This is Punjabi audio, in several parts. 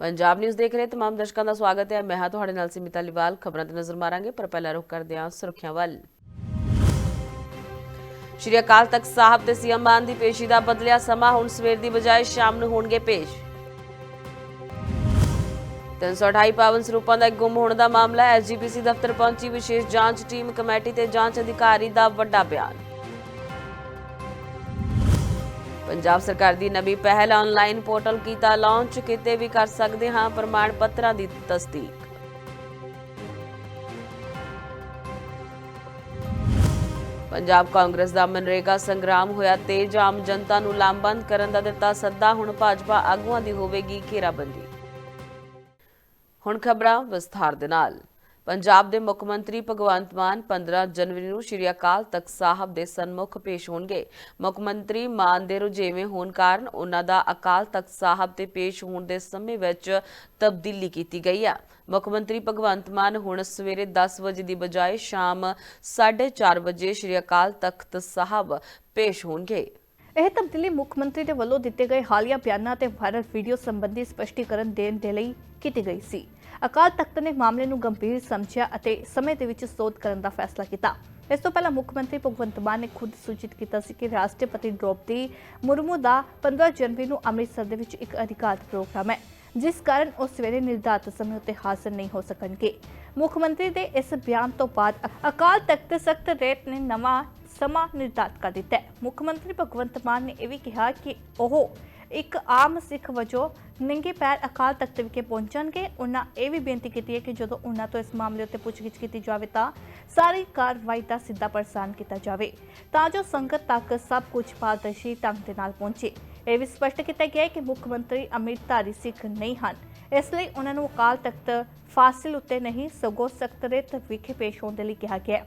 ਪੰਜਾਬ ਨਿਊਜ਼ ਦੇਖ ਰਹੇ ਤਮਾਮ ਦਰਸ਼ਕਾਂ ਦਾ ਸਵਾਗਤ ਹੈ। ਮੈਂ ਹਾਂ ਤੁਹਾਡੇ ਨਾਲ ਸਿਮਿਤਾ ਲਿਵਾਲ। ਖਬਰਾਂ ਤੇ ਨਜ਼ਰ ਮਾਰਾਂਗੇ, ਪਰ ਪਹਿਲਾਂ ਰੁਕ ਕਰਦੇ ਹਾਂ ਸੁਰਖੀਆਂ ਵੱਲ। ਸ਼੍ਰੀ ਅਕਾਲ ਤਖਤ ਸਾਹਿਬ ਤੇ ਸੀਐਮ ਮਾਨ ਦੀ ਪੇਸ਼ੀ ਦਾ ਬਦਲਿਆ ਸਮਾਂ। ਹੁਣ ਸਵੇਰ ਦੀ ਬਜਾਏ ਸ਼ਾਮ ਨੂੰ ਹੋਣਗੇ ਪੇਸ਼। 328 ਪਾਵਨ ਸਰੂਪਾਂ ਦਾ ਗੁੰਮ ਹੋਣ ਦਾ ਮਾਮਲਾ ਐਸਜੀਪੀਸੀ ਦਫ਼ਤਰ ਪਹੁੰਚੀ ਵਿਸ਼ੇਸ਼ ਜਾਂਚ ਟੀਮ ਕਮੇਟੀ ਤੇ ਜਾਂਚ ਅਧਿਕਾਰੀ ਦਾ ਵੱਡਾ ਬਿਆਨ। ਪੰਜਾਬ ਸਰਕਾਰ ਦੀ ਨਵੀਂ ਪਹਿਲ ਆਨਲਾਈਨ ਪੋਰਟਲ ਕੀਤਾ ਲਾਂਚ ਕਿਤੇ ਵੀ ਕਰ ਸਕਦੇ ਹਾਂ ਪ੍ਰਮਾਣ ਪੱਤਰਾਂ ਦੀ ਤਸਦੀਕ। ਪੰਜਾਬ ਕਾਂਗਰਸ ਦਾ ਮਨਰੇਗਾ ਸੰਗਰਾਮ ਹੋਇਆ ਤੇਜ਼, ਆਮ ਜਨਤਾ ਨੂੰ ਲਾਮਬੰਦ ਕਰਨ ਦਾ ਦਿੱਤਾ ਸੱਦਾ, ਹੁਣ ਭਾਜਪਾ ਆਗੂਆਂ ਦੀ ਹੋਵੇਗੀ ਘੇਰਾਬੰਦੀ। ਹੁਣ ਖਬਰਾਂ ਵਿਸਥਾਰ ਦੇ ਨਾਲ। ਪੰਜਾਬ ਦੇ ਮੁੱਖ ਮੰਤਰੀ ਭਗਵੰਤ ਮਾਨ 15 ਜਨਵਰੀ ਨੂੰ ਸ਼੍ਰੀ ਅਕਾਲ ਤਖਤ ਸਾਹਿਬ ਦੇ ਸਨਮੁਖ ਪੇਸ਼ ਹੋਣਗੇ। ਮੁੱਖ ਮੰਤਰੀ ਮਾਨ ਦੇ ਰੁਝੇਵੇਂ ਹੋਣ ਕਾਰਨ ਉਹਨਾਂ ਦਾ ਅਕਾਲ ਤਖਤ ਸਾਹਿਬ ਤੇ ਪੇਸ਼ ਹੋਣ ਦੇ ਸਮੇਂ ਵਿੱਚ ਤਬਦੀਲੀ ਕੀਤੀ ਗਈ ਹੈ ਮੁੱਖ ਮੰਤਰੀ ਭਗਵੰਤ ਮਾਨ ਹੁਣ ਸਵੇਰੇ 10 ਵਜੇ ਦੀ ਬਜਾਏ ਸ਼ਾਮ 4:30 ਵਜੇ ਸ਼੍ਰੀ ਅਕਾਲ ਤਖਤ ਸਾਹਿਬ ਪੇਸ਼ ਹੋਣਗੇ। ਇਹ ਤਬਦੀਲੀ ਮੁੱਖ ਮੰਤਰੀ ਦੇ ਵੱਲੋਂ ਦਿੱਤੇ ਗਏ ਹਾਲੀਆ ਬਿਆਨਾਂ ਤੇ ਵਾਇਰਲ ਵੀਡੀਓ ਸੰਬੰਧੀ ਸਪਸ਼ਟੀਕਰਨ ਦੇਣ ਦੇ ਲਈ ਕੀਤੀ ਗਈ ਸੀ। ਅਕਾਲ ਤਖਤ ਨੇ ਮਾਮਲੇ ਨੂੰ ਗੰਭੀਰ ਸਮਝਿਆ ਅਤੇ ਸਮੇਂ ਦੇ ਵਿੱਚ ਸੋਧ ਕਰਨ ਦਾ ਫੈਸਲਾ ਕੀਤਾ। ਇਸ ਤੋਂ ਪਹਿਲਾਂ ਮੁੱਖ ਮੰਤਰੀ ਭਗਵੰਤ ਮਾਨ ਨੇ ਖੁਦ ਸੂਚਿਤ ਕੀਤਾ ਸੀ ਕਿ ਰਾਸ਼ਟਰਪਤੀ ਦ੍ਰੋਪਦੀ ਮੁਰਮੂ ਦਾ 15 ਜਨਵਰੀ ਨੂੰ ਅੰਮ੍ਰਿਤਸਰ ਦੇ ਵਿੱਚ ਇੱਕ ਅਧਿਕਾਰਤ ਪ੍ਰੋਗਰਾਮ ਹੈ, ਜਿਸ ਕਾਰਨ ਉਹ ਸਵੇਰੇ ਨਿਰਧਾਰਤ ਸਮੇਂ ਉੱਤੇ ਹਾਜ਼ਰ ਨਹੀਂ ਹੋ ਸਕਣਗੇ। ਮੁੱਖ ਮੰਤਰੀ ਦੇ ਇਸ ਬਿਆਨ ਤੋਂ ਬਾਅਦ ਅਕਾਲ ਤਖਤ ਸਖਤ ਰੇਟ ਨੇ ਨਵਾਂ ਸਮਾਂ ਨਿਰਧਾਰਤ ਕਰ ਦਿੱਤਾ ਹੈ। ਮੁੱਖ ਮੰਤਰੀ ਭਗਵੰਤ ਮਾਨ ਨੇ ਇਹ ਵੀ ਕਿਹਾ ਕਿ ਉਹ ਇੱਕ ਆਮ ਸਿੱਖ ਵਜੋਂ ਨੰਗੇ ਪੈਰ ਅਕਾਲ ਤਖਤ ਵਿਖੇ ਪਹੁੰਚਣਗੇ। ਉਹਨਾਂ ਇਹ ਵੀ ਬੇਨਤੀ ਕੀਤੀ ਹੈ ਕਿ ਜਦੋਂ ਉਹਨਾਂ ਤੋਂ ਇਸ ਮਾਮਲੇ ਉੱਤੇ ਪੁੱਛਗਿੱਛ ਕੀਤੀ ਜਾਵੇ ਤਾਂ ਸਾਰੀ ਕਾਰਵਾਈ ਦਾ ਸਿੱਧਾ ਪ੍ਰਸਾਰਣ ਕੀਤਾ ਜਾਵੇ, ਤਾਂ ਜੋ ਸੰਗਤ ਤੱਕ ਸਭ ਕੁਝ ਪਾਰਦਰਸ਼ੀ ਢੰਗ ਦੇ ਨਾਲ ਪਹੁੰਚੇ। ਇਹ ਵੀ ਸਪਸ਼ਟ ਕੀਤਾ ਗਿਆ ਹੈ ਕਿ ਮੁੱਖ ਮੰਤਰੀ ਅਮਿਤ ਧਾਰੀ ਸਿੱਖ ਨਹੀਂ ਹਨ। ਇਸ ਲਈ ਉਹਨਾਂ ਨੂੰ ਅਕਾਲ ਤਖਤ ਫਾਸਿਲ ਉੱਤੇ ਨਹੀਂ, ਸਗੋਂ ਸਕਤਰੇਤ ਵਿਖੇ ਪੇਸ਼ ਹੋਣ ਦੇ ਲਈ ਕਿਹਾ ਗਿਆ ਹੈ।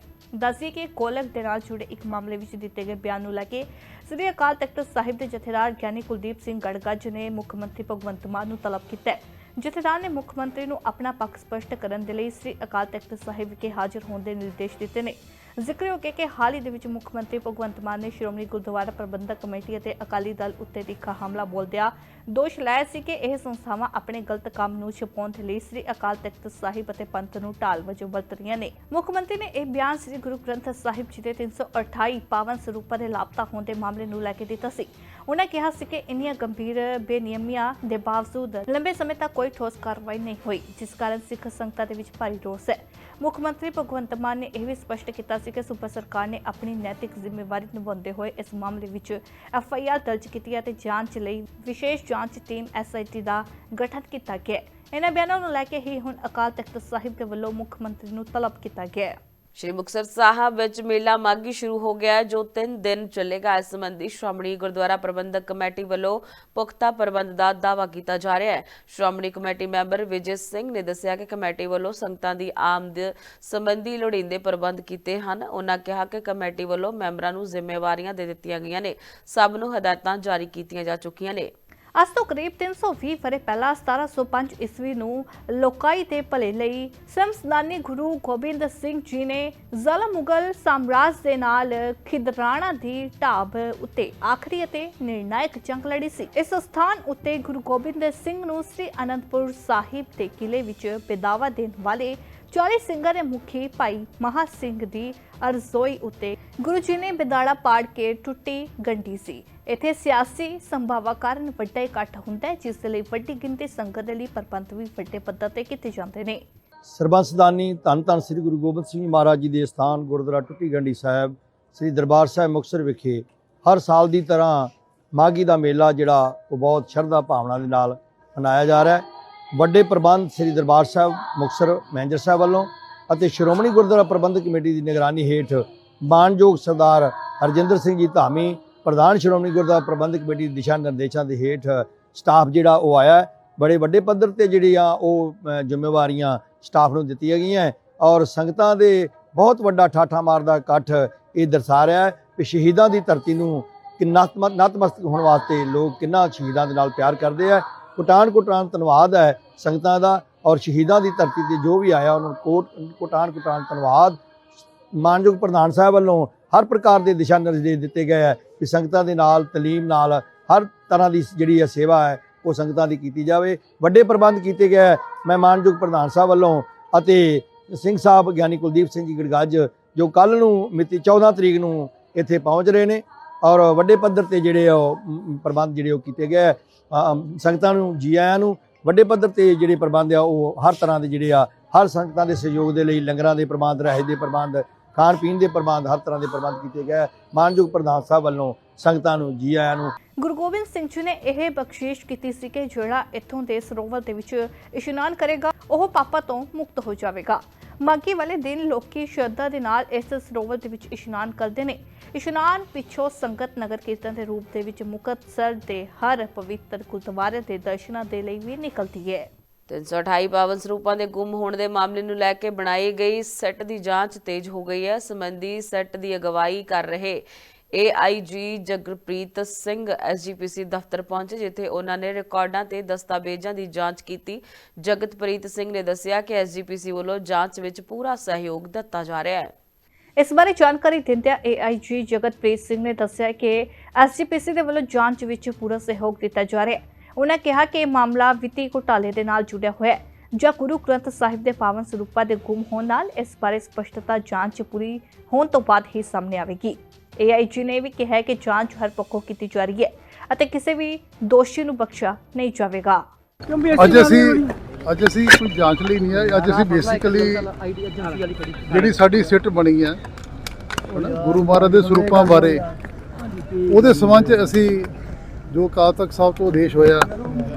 ਕਿ ਕੋਲਕ ਦੇ ਨਾਲ ਜੁੜੇ ਇੱਕ ਮਾਮਲੇ ਵਿੱਚ ਦਿੱਤੇ ਗਏ ਬਿਆਨ ਨੂੰ ਲੈ ਕੇ ਸ੍ਰੀ ਅਕਾਲ ਤਖਤ ਸਾਹਿਬ ਦੇ ਜਥੇਦਾਰ ਗਿਆਨੀ ਕੁਲਦੀਪ ਸਿੰਘ ਗੜਗੱਜ ਨੇ ਮੁੱਖ ਮੰਤਰੀ ਭਗਵੰਤ ਮਾਨ ਨੂੰ ਤਲਬ ਕੀਤਾ ਹੈ। ਜਥੇਦਾਰ ਨੇ ਮੁੱਖ ਮੰਤਰੀ ਨੂੰ ਆਪਣਾ ਪੱਖ ਸਪਸ਼ਟ ਕਰਨ ਦੇ ਲਈ ਸ੍ਰੀ ਅਕਾਲ ਤਖਤ ਸਾਹਿਬ ਵਿਖੇ ਹਾਜ਼ਰ ਹੋਣ ਦੇ ਨਿਰਦੇਸ਼ ਦਿੱਤੇ ਨੇ। ਜ਼ਿਕਰਯੋਗ ਹੋ ਕਿ ਹਾਲ ਹੀ ਦੇ ਵਿੱਚ ਮੁੱਖ ਮੰਤਰੀ ਭਗਵੰਤ ਮਾਨ ਨੇ ਸ਼੍ਰੋਮਣੀ ਗੁਰਦੁਆਰਾ ਪ੍ਰਬੰਧਕ ਕਮੇਟੀ ਅਤੇ ਅਕਾਲੀ ਦਲ ਉੱਤੇ ਤਿੱਖਾ ਹਮਲਾ ਬੋਲਦਿਆਂ ਦੋਸ਼ ਲਾਇਆ ਸੀ ਕਿ ਇਹ ਸੰਸਥਾਵਾਂ ਆਪਣੇ ਗਲਤ ਕੰਮ ਨੂੰ ਛੁਪਾਉਣ ਦੇ ਲਈ ਸ੍ਰੀ ਅਕਾਲ ਤਖਤ ਸਾਹਿਬ ਅਤੇ ਪੰਥ ਨੂੰ ਢਾਲ ਵਜੋਂ ਵਰਤ ਰਹੀਆਂ ਨੇ। ਮੁੱਖ ਮੰਤਰੀ ਨੇ ਇਹ ਬਿਆਨ ਸ੍ਰੀ ਗੁਰੂ ਗ੍ਰੰਥ ਸਾਹਿਬ ਜੀ ਦੇ 328 ਪਾਵਨ ਸਰੂਪਾਂ ਦੇ ਲਾਪਤਾ ਹੋਣ ਦੇ ਮਾਮਲੇ ਨੂੰ ਲੈ ਕੇ ਦਿੱਤਾ ਸੀ। ਉਹਨਾਂ ਕਿਹਾ ਸੀ ਕਿ ਇੰਨੀਆਂ ਗੰਭੀਰ ਬੇਨਿਯਮੀਆਂ ਦੇ ਬਾਵਜੂਦ ਲੰਬੇ ਸਮੇਂ ਤੱਕ ਕੋਈ ਠੋਸ ਕਾਰਵਾਈ ਨਹੀਂ ਹੋਈ, ਜਿਸ ਕਾਰਨ ਸਿੱਖ ਸੰਗਤਾਂ ਦੇ ਵਿੱਚ ਭਾਰੀ ਰੋਸ ਹੈ। ਮੁੱਖ ਮੰਤਰੀ ਭਗਵੰਤ ਮਾਨ ਨੇ ਇਹ ਵੀ ਸਪਸ਼ਟ ਕੀਤਾ ਸੀ ਕਿ ਸੂਬਾ ਸਰਕਾਰ ਨੇ ਆਪਣੀ ਨੈਤਿਕ ਜ਼ਿੰਮੇਵਾਰੀ ਨਿਭਾਉਂਦੇ ਹੋਏ ਇਸ ਮਾਮਲੇ ਵਿੱਚ ਐਫ ਆਈ ਆਰ ਦਰਜ ਕੀਤੀ ਹੈ ਤੇ ਜਾਂਚ ਲਈ ਵਿਸ਼ੇਸ਼ ਜਾਂਚ ਟੀਮ ਐਸ ਆਈ ਟੀ ਦਾ ਗਠਨ ਕੀਤਾ ਗਿਆ ਹੈ। ਇਹਨਾਂ ਬਿਆਨਾਂ ਨੂੰ ਲੈ ਕੇ ਹੀ ਹੁਣ ਅਕਾਲ ਤਖਤ ਸਾਹਿਬ ਦੇ ਵੱਲੋਂ ਮੁੱਖ ਮੰਤਰੀ ਨੂੰ ਤਲਬ ਕੀਤਾ ਗਿਆ ਹੈ। ਸ਼੍ਰੀ ਮੁਕਤਸਰ ਸਾਹਿਬ ਵਿੱਚ ਮੇਲਾ ਮਾਗੀ ਸ਼ੁਰੂ ਹੋ ਗਿਆ ਜੋ 3 ਦਿਨ ਚੱਲੇਗਾ। ਇਸ ਸੰਬੰਧੀ ਸ਼੍ਰੋਮਣੀ ਗੁਰਦੁਆਰਾ ਪ੍ਰਬੰਧਕ ਕਮੇਟੀ ਵੱਲੋਂ ਪੁਖਤਾ ਪ੍ਰਬੰਧ ਦਾ ਦਾਅਵਾ ਕੀਤਾ ਜਾ ਰਿਹਾ ਹੈ। ਸ਼੍ਰੋਮਣੀ ਕਮੇਟੀ ਮੈਂਬਰ ਵਿਜੇ ਸਿੰਘ ਨੇ ਦੱਸਿਆ ਕਿ ਕਮੇਟੀ ਵੱਲੋਂ ਸੰਗਤਾਂ ਦੀ ਆਮਦ ਸੰਬੰਧੀ ਲੋੜੀਂਦੇ ਪ੍ਰਬੰਧ ਕੀਤੇ ਹਨ। ਉਹਨਾਂ ਕਿਹਾ ਕਿ ਕਮੇਟੀ ਵੱਲੋਂ ਮੈਂਬਰਾਂ ਨੂੰ ਜ਼ਿੰਮੇਵਾਰੀਆਂ ਦੇ ਦਿੱਤੀਆਂ ਗਈਆਂ ਨੇ। ਸਭ ਨੂੰ ਹਦਾਇਤਾਂ ਜਾਰੀ ਕੀਤੀਆਂ ਜਾ ਚੁੱਕੀਆਂ ਨੇ। ਅੱਜ ਤੋਂ ਕਰੀਬ 320 ਵਰੇ ਪਹਿਲਾਂ 1705 ਈਸਵੀ ਨੂੰ ਲੋਕਾਈ ਦੇ ਭਲੇ ਲਈ ਸਮਸਦਾਨੀ ਗੁਰੂ ਗੋਬਿੰਦ ਸਿੰਘ ਜੀ ਨੇ ਜ਼ਲਮ ਮੁਗਲ ਸਾਮਰਾਜ ਦੇ ਨਾਲ ਖਿਦਰਾਣਾ ਦੀ ਢਾਬ ਉੱਤੇ ਆਖਰੀ ਅਤੇ ਨਿਰਣਾਇਕ ਜੰਗ ਲੜੀ ਸੀ। ਇਸ ਸਥਾਨ ਉੱਤੇ ਗੁਰੂ ਗੋਬਿੰਦ ਸਿੰਘ ਨੂੰ ਸ੍ਰੀ ਅਨੰਦਪੁਰ ਸਾਹਿਬ ਦੇ ਕਿਲੇ ਵਿੱਚ ਪਿਦਾਵਾ ਦੇਣ ਵਾਲੇ 40 ਸਿੰਘਾਂ ਦੇ ਮੁਖੀ ਭਾਈ ਮਹਾ ਸਿੰਘ ਦੀ ਅਰਜ਼ੋਈ ਉੱਤੇ ਗੁਰੂ ਜੀ ਨੇ ਬਿਦਾੜਾ ਪਾੜ ਕੇ ਟੁੱਟੀ ਗੰਢੀ ਸੀ। ਇੱਥੇ ਸਿਆਸੀ ਸੰਭਾਵਾ ਕਾਰਨ ਵੱਡਾ ਇਕੱਠ ਹੁੰਦਾ ਹੈ, ਜਿਸ ਦੇ ਲਈ ਵੱਡੀ ਗਿਣਤੀ ਸੰਗਤ ਦੇ ਲਈ ਪ੍ਰਬੰਧ ਵੀ ਵੱਡੇ ਪੱਧਰ ਤੇ ਕੀਤੇ ਜਾਂਦੇ ਨੇ। ਸਰਬੰਸਦਾਨੀ ਧੰਨ ਧੰਨ ਸ੍ਰੀ ਗੁਰੂ ਗੋਬਿੰਦ ਸਿੰਘ ਮਹਾਰਾਜ ਜੀ ਦੇ ਸਥਾਨ, ਗੁਰਦੁਆਰਾ ਟੁੱਟੀ ਗੰਢੀ ਸਾਹਿਬ, ਸ੍ਰੀ ਦਰਬਾਰ ਸਾਹਿਬ ਮੁਕਤਸਰ ਵਿਖੇ ਹਰ ਸਾਲ ਦੀ ਤਰ੍ਹਾਂ ਮਾਘੀ ਦਾ ਮੇਲਾ ਜਿਹੜਾ ਉਹ ਬਹੁਤ ਸ਼ਰਧਾ ਭਾਵਨਾ ਦੇ ਨਾਲ ਮਨਾਇਆ ਜਾ ਰਿਹਾ ਹੈ। ਵੱਡੇ ਪ੍ਰਬੰਧ ਸ੍ਰੀ ਦਰਬਾਰ ਸਾਹਿਬ ਮੁਕਤਸਰ ਮੈਨੇਜਰ ਸਾਹਿਬ ਵੱਲੋਂ ਅਤੇ ਸ਼੍ਰੋਮਣੀ ਗੁਰਦੁਆਰਾ ਪ੍ਰਬੰਧਕ ਕਮੇਟੀ ਦੀ ਨਿਗਰਾਨੀ ਹੇਠ ਮਾਨਯੋਗ ਸਰਦਾਰ ਹਰਜਿੰਦਰ ਸਿੰਘ ਜੀ ਧਾਮੀ ਪ੍ਰਧਾਨ ਸ਼੍ਰੋਮਣੀ ਗੁਰਦੁਆਰਾ ਪ੍ਰਬੰਧਕ ਕਮੇਟੀ ਦੇ ਦਿਸ਼ਾ ਨਿਰਦੇਸ਼ਾਂ ਦੇ ਹੇਠ ਸਟਾਫ ਜਿਹੜਾ ਉਹ ਆਇਆ ਬੜੇ ਵੱਡੇ ਪੱਧਰ ਤੇ ਜਿਹੜੀ ਆ ਉਹ ਜ਼ਿੰਮੇਵਾਰੀਆਂ ਸਟਾਫ ਨੂੰ ਦਿੱਤੀਆਂ ਗਈਆਂ ਔਰ ਸੰਗਤਾਂ ਦੇ ਬਹੁਤ ਵੱਡਾ ਠਾਠਾ ਮਾਰਦਾ ਇਕੱਠ ਇਹ ਦਰਸਾ ਰਿਹਾ ਹੈ ਕਿ ਸ਼ਹੀਦਾਂ ਦੀ ਧਰਤੀ ਨੂੰ ਕਿੰਨਾ ਨਤਮ- ਨਤਮਸਤਕ ਹੋਣ ਵਾਸਤੇ ਲੋਕ ਕਿੰਨਾ ਸ਼ਹੀਦਾਂ ਦੇ ਨਾਲ ਪਿਆਰ ਕਰਦੇ ਆ। ਕੋਟਾਨ ਕੋਟਾਨ ਧੰਨਵਾਦ ਹੈ ਸੰਗਤਾਂ ਦਾ ਔਰ ਸ਼ਹੀਦਾਂ ਦੀ ਧਰਤੀ ਤੇ ਜੋ ਵੀ ਆਇਆ ਉਹਨਾਂ ਨੂੰ ਕੋਟ ਕੋਟਾਨ ਕੋਟਾਨ ਧੰਨਵਾਦ। ਮਾਨਯੋਗ ਪ੍ਰਧਾਨ ਸਾਹਿਬ ਵੱਲੋਂ ਹਰ ਪ੍ਰਕਾਰ ਦੇ ਦਿਸ਼ਾ ਨਿਰਦੇਸ਼ ਦਿੱਤੇ ਗਏ ਹੈ ਕਿ ਸੰਗਤਾਂ ਦੇ ਨਾਲ, ਤਲੀਮ ਨਾਲ ਹਰ ਤਰ੍ਹਾਂ ਦੀ ਜਿਹੜੀ ਹੈ ਸੇਵਾ ਹੈ, ਉਹ ਸੰਗਤਾਂ ਦੀ ਕੀਤੀ ਜਾਵੇ ਵੱਡੇ ਪ੍ਰਬੰਧ ਕੀਤੇ ਗਏ ਹੈ। ਮੈਂ ਮਾਨਯੋਗ ਪ੍ਰਧਾਨ ਸਾਹਿਬ ਵੱਲੋਂ ਅਤੇ ਸਿੰਘ ਸਾਹਿਬ ਗਿਆਨੀ ਕੁਲਦੀਪ ਸਿੰਘ ਜੀ ਗੜਗੱਜ, ਜੋ ਕੱਲ ਨੂੰ ਮਿਤੀ 14 ਤਰੀਕ ਨੂੰ ਇੱਥੇ ਪਹੁੰਚ ਰਹੇ ਨੇ ਔਰ ਵੱਡੇ ਪੱਧਰ ਤੇ ਜਿਹੜੇ ਉਹ ਪ੍ਰਬੰਧ ਜਿਹੜੇ ਉਹ ਕੀਤੇ ਗਏ ਸੰਗਤਾਂ ਨੂੰ, ਜੀ ਆਇਆਂ ਨੂੰ ਵੱਡੇ ਪੱਧਰ ਤੇ ਜਿਹੜੇ ਪ੍ਰਬੰਧ ਆ, ਉਹ ਹਰ ਤਰ੍ਹਾਂ ਦੇ ਜਿਹੜੇ ਆ, ਹਰ ਸੰਗਤਾਂ ਦੇ ਸਹਿਯੋਗ ਦੇ ਲਈ, ਲੰਗਰਾਂ ਦੇ ਪ੍ਰਬੰਧ ਰਹਿ ਦੇ ਪ੍ਰਬੰਧ ਖਾਣ ਪੀਣ ਦੇ ਪ੍ਰਬੰਧ, ਹਰ ਤਰ੍ਹਾਂ ਦੇ ਪ੍ਰਬੰਧ ਕੀਤੇ ਗਏ ਮਾਨਯੋਗ ਪ੍ਰਧਾਨ ਸਾਹਿਬ ਵੱਲੋਂ ਸੰਗਤਾਂ ਨੂੰ, ਜੀ ਆਇਆਂ ਨੂੰ ਗੁਰੂ ਗੋਬਿੰਦ ਸਿੰਘ ਜੀ ਨੇ ਇਹ ਬਖਸ਼ਿਸ਼ ਕੀਤੀ ਸੀ ਕਿ ਜਿਹੜਾ ਇੱਥੋਂ ਦੇ ਸਰੋਵਰ ਦੇ ਵਿੱਚ ਇਸ਼ਨਾਨ ਕਰੇਗਾ, ਉਹ ਪਾਪਾਂ ਤੋਂ ਮੁਕਤ ਹੋ ਜਾਵੇਗਾ। ਮਾਘੀ ਵਾਲੇ ਦਿਨ ਲੋਕੀ ਸ਼ਰਧਾ ਦੇ ਨਾਲ ਇਸ ਸਰੋਵਰ ਦੇ ਵਿੱਚ ਇਸ਼ਨਾਨ ਕਰਦੇ ਨੇ। ਇਸ਼ਨਾਨ ਪਿੱਛੋਂ ਸੰਗਤ ਨਗਰ ਕੀਰਤਨ ਦੇ ਰੂਪ ਦੇ ਵਿੱਚ ਮੁਕਤਸਰ ਦੇ ਹਰ ਪਵਿੱਤਰ ਗੁਰਦੁਆਰੇ ਦੇ ਦਰਸ਼ਨਾਂ ਦੇ ਲਈ ਵੀ ਨਿਕਲਦੀ ਹੈ। 328 ਪਾਵਨ ਸਰੂਪਾਂ ਦੇ ਗੁੰਮ ਹੋਣ ਦੇ ਮਾਮਲੇ ਨੂੰ ਲੈ ਕੇ ਬਣਾਈ ਗਈ ਸੈੱਟ ਦੀ ਜਾਂਚ ਤੇਜ਼ ਹੋ ਗਈ ਹੈ। ਸੰਬੰਧੀ ਸੈੱਟ ਦੀ ਅਗਵਾਈ ਕਰ ਰਹੇ ਏਆਈਜੀ ਜਗਪ੍ਰੀਤ ਸਿੰਘ ਐਸਜੀਪੀਸੀ ਦਫ਼ਤਰ ਪਹੁੰਚੇ, ਜਿੱਥੇ ਉਹਨਾਂ ਨੇ ਰਿਕਾਰਡਾਂ ਤੇ ਦਸਤਾਵੇਜ਼ਾਂ ਦੀ ਜਾਂਚ ਕੀਤੀ। ਜਗਤਪ੍ਰੀਤ ਸਿੰਘ ਨੇ ਦੱਸਿਆ ਕਿ ਐਸਜੀਪੀਸੀ ਵੱਲੋਂ ਜਾਂਚ ਵਿੱਚ ਪੂਰਾ ਸਹਿਯੋਗ ਦਿੱਤਾ ਜਾ ਰਿਹਾ ਹੈ। ਇਸ ਬਾਰੇ ਜਾਣਕਾਰੀ ਦਿੰਦਿਆਂ ਏਆਈਜੀ ਜਗਤਪ੍ਰੀਤ ਸਿੰਘ ਨੇ ਦੱਸਿਆ ਕਿ ਐਸਜੀਪੀਸੀ ਦੇ ਵੱਲੋਂ ਜਾਂਚ ਵਿੱਚ ਪੂਰਾ ਸਹਿਯੋਗ ਦਿੱਤਾ ਜਾ ਰਿਹਾ ਹੈ। ਉਹਨਾਂ ਕਿਹਾ ਕਿ ਇਹ ਮਾਮਲਾ ਵਿੱਤੀ ਘੁਟਾਲੇ ਦੇ ਨਾਲ ਜੁੜਿਆ ਹੋਇਆ ਹੈ ਜਾਂ ਗੁਰੂ ਗ੍ਰੰਥ ਸਾਹਿਬ ਦੇ ਪਾਵਨ ਸਰੂਪਾਂ ਦੇ ਗੁੰਮ ਹੋਣ ਨਾਲ ਇਸ ਬਾਰੇ ਸਪਸ਼ਟਤਾ ਜਾਂਚ ਪੂਰੀ ਹੋਣ ਤੋਂ ਬਾਅਦ ਹੀ ਸਾਹਮਣੇ ਆਵੇਗੀ। ਏਆਈਜੀ ਨੇ ਵੀ ਕਿਹਾ ਹੈ ਕਿ ਜਾਂਚ ਹਰ ਪੱਖੋਂ ਕੀਤੀ ਜਾ ਰਹੀ ਹੈ ਅਤੇ ਕਿਸੇ ਵੀ ਦੋਸ਼ੀ ਨੂੰ ਬਖਸ਼ਿਆ ਨਹੀਂ ਜਾਵੇਗਾ। ਅੱਜ ਅਸੀਂ ਅੱਜ ਅਸੀਂ ਕੋਈ ਜਾਂਚ ਲਈ ਨਹੀਂ ਹੈ ਅੱਜ ਅਸੀਂ ਬੇਸਿਕਲੀ ਜਿਹੜੀ ਸਾਡੀ ਸਿੱਟ ਬਣੀ ਹੈ ਗੁਰੂ ਮਹਾਰਾਜ ਦੇ ਸਰੂਪਾਂ ਬਾਰੇ ਉਹਦੇ ਸੰਬੰਧ ਚ ਅਸੀਂ ਜੋ ਅਕਾਲ ਤਖਤ ਸਾਹਿਬ ਤੋਂ ਆਦੇਸ਼ ਹੋਇਆ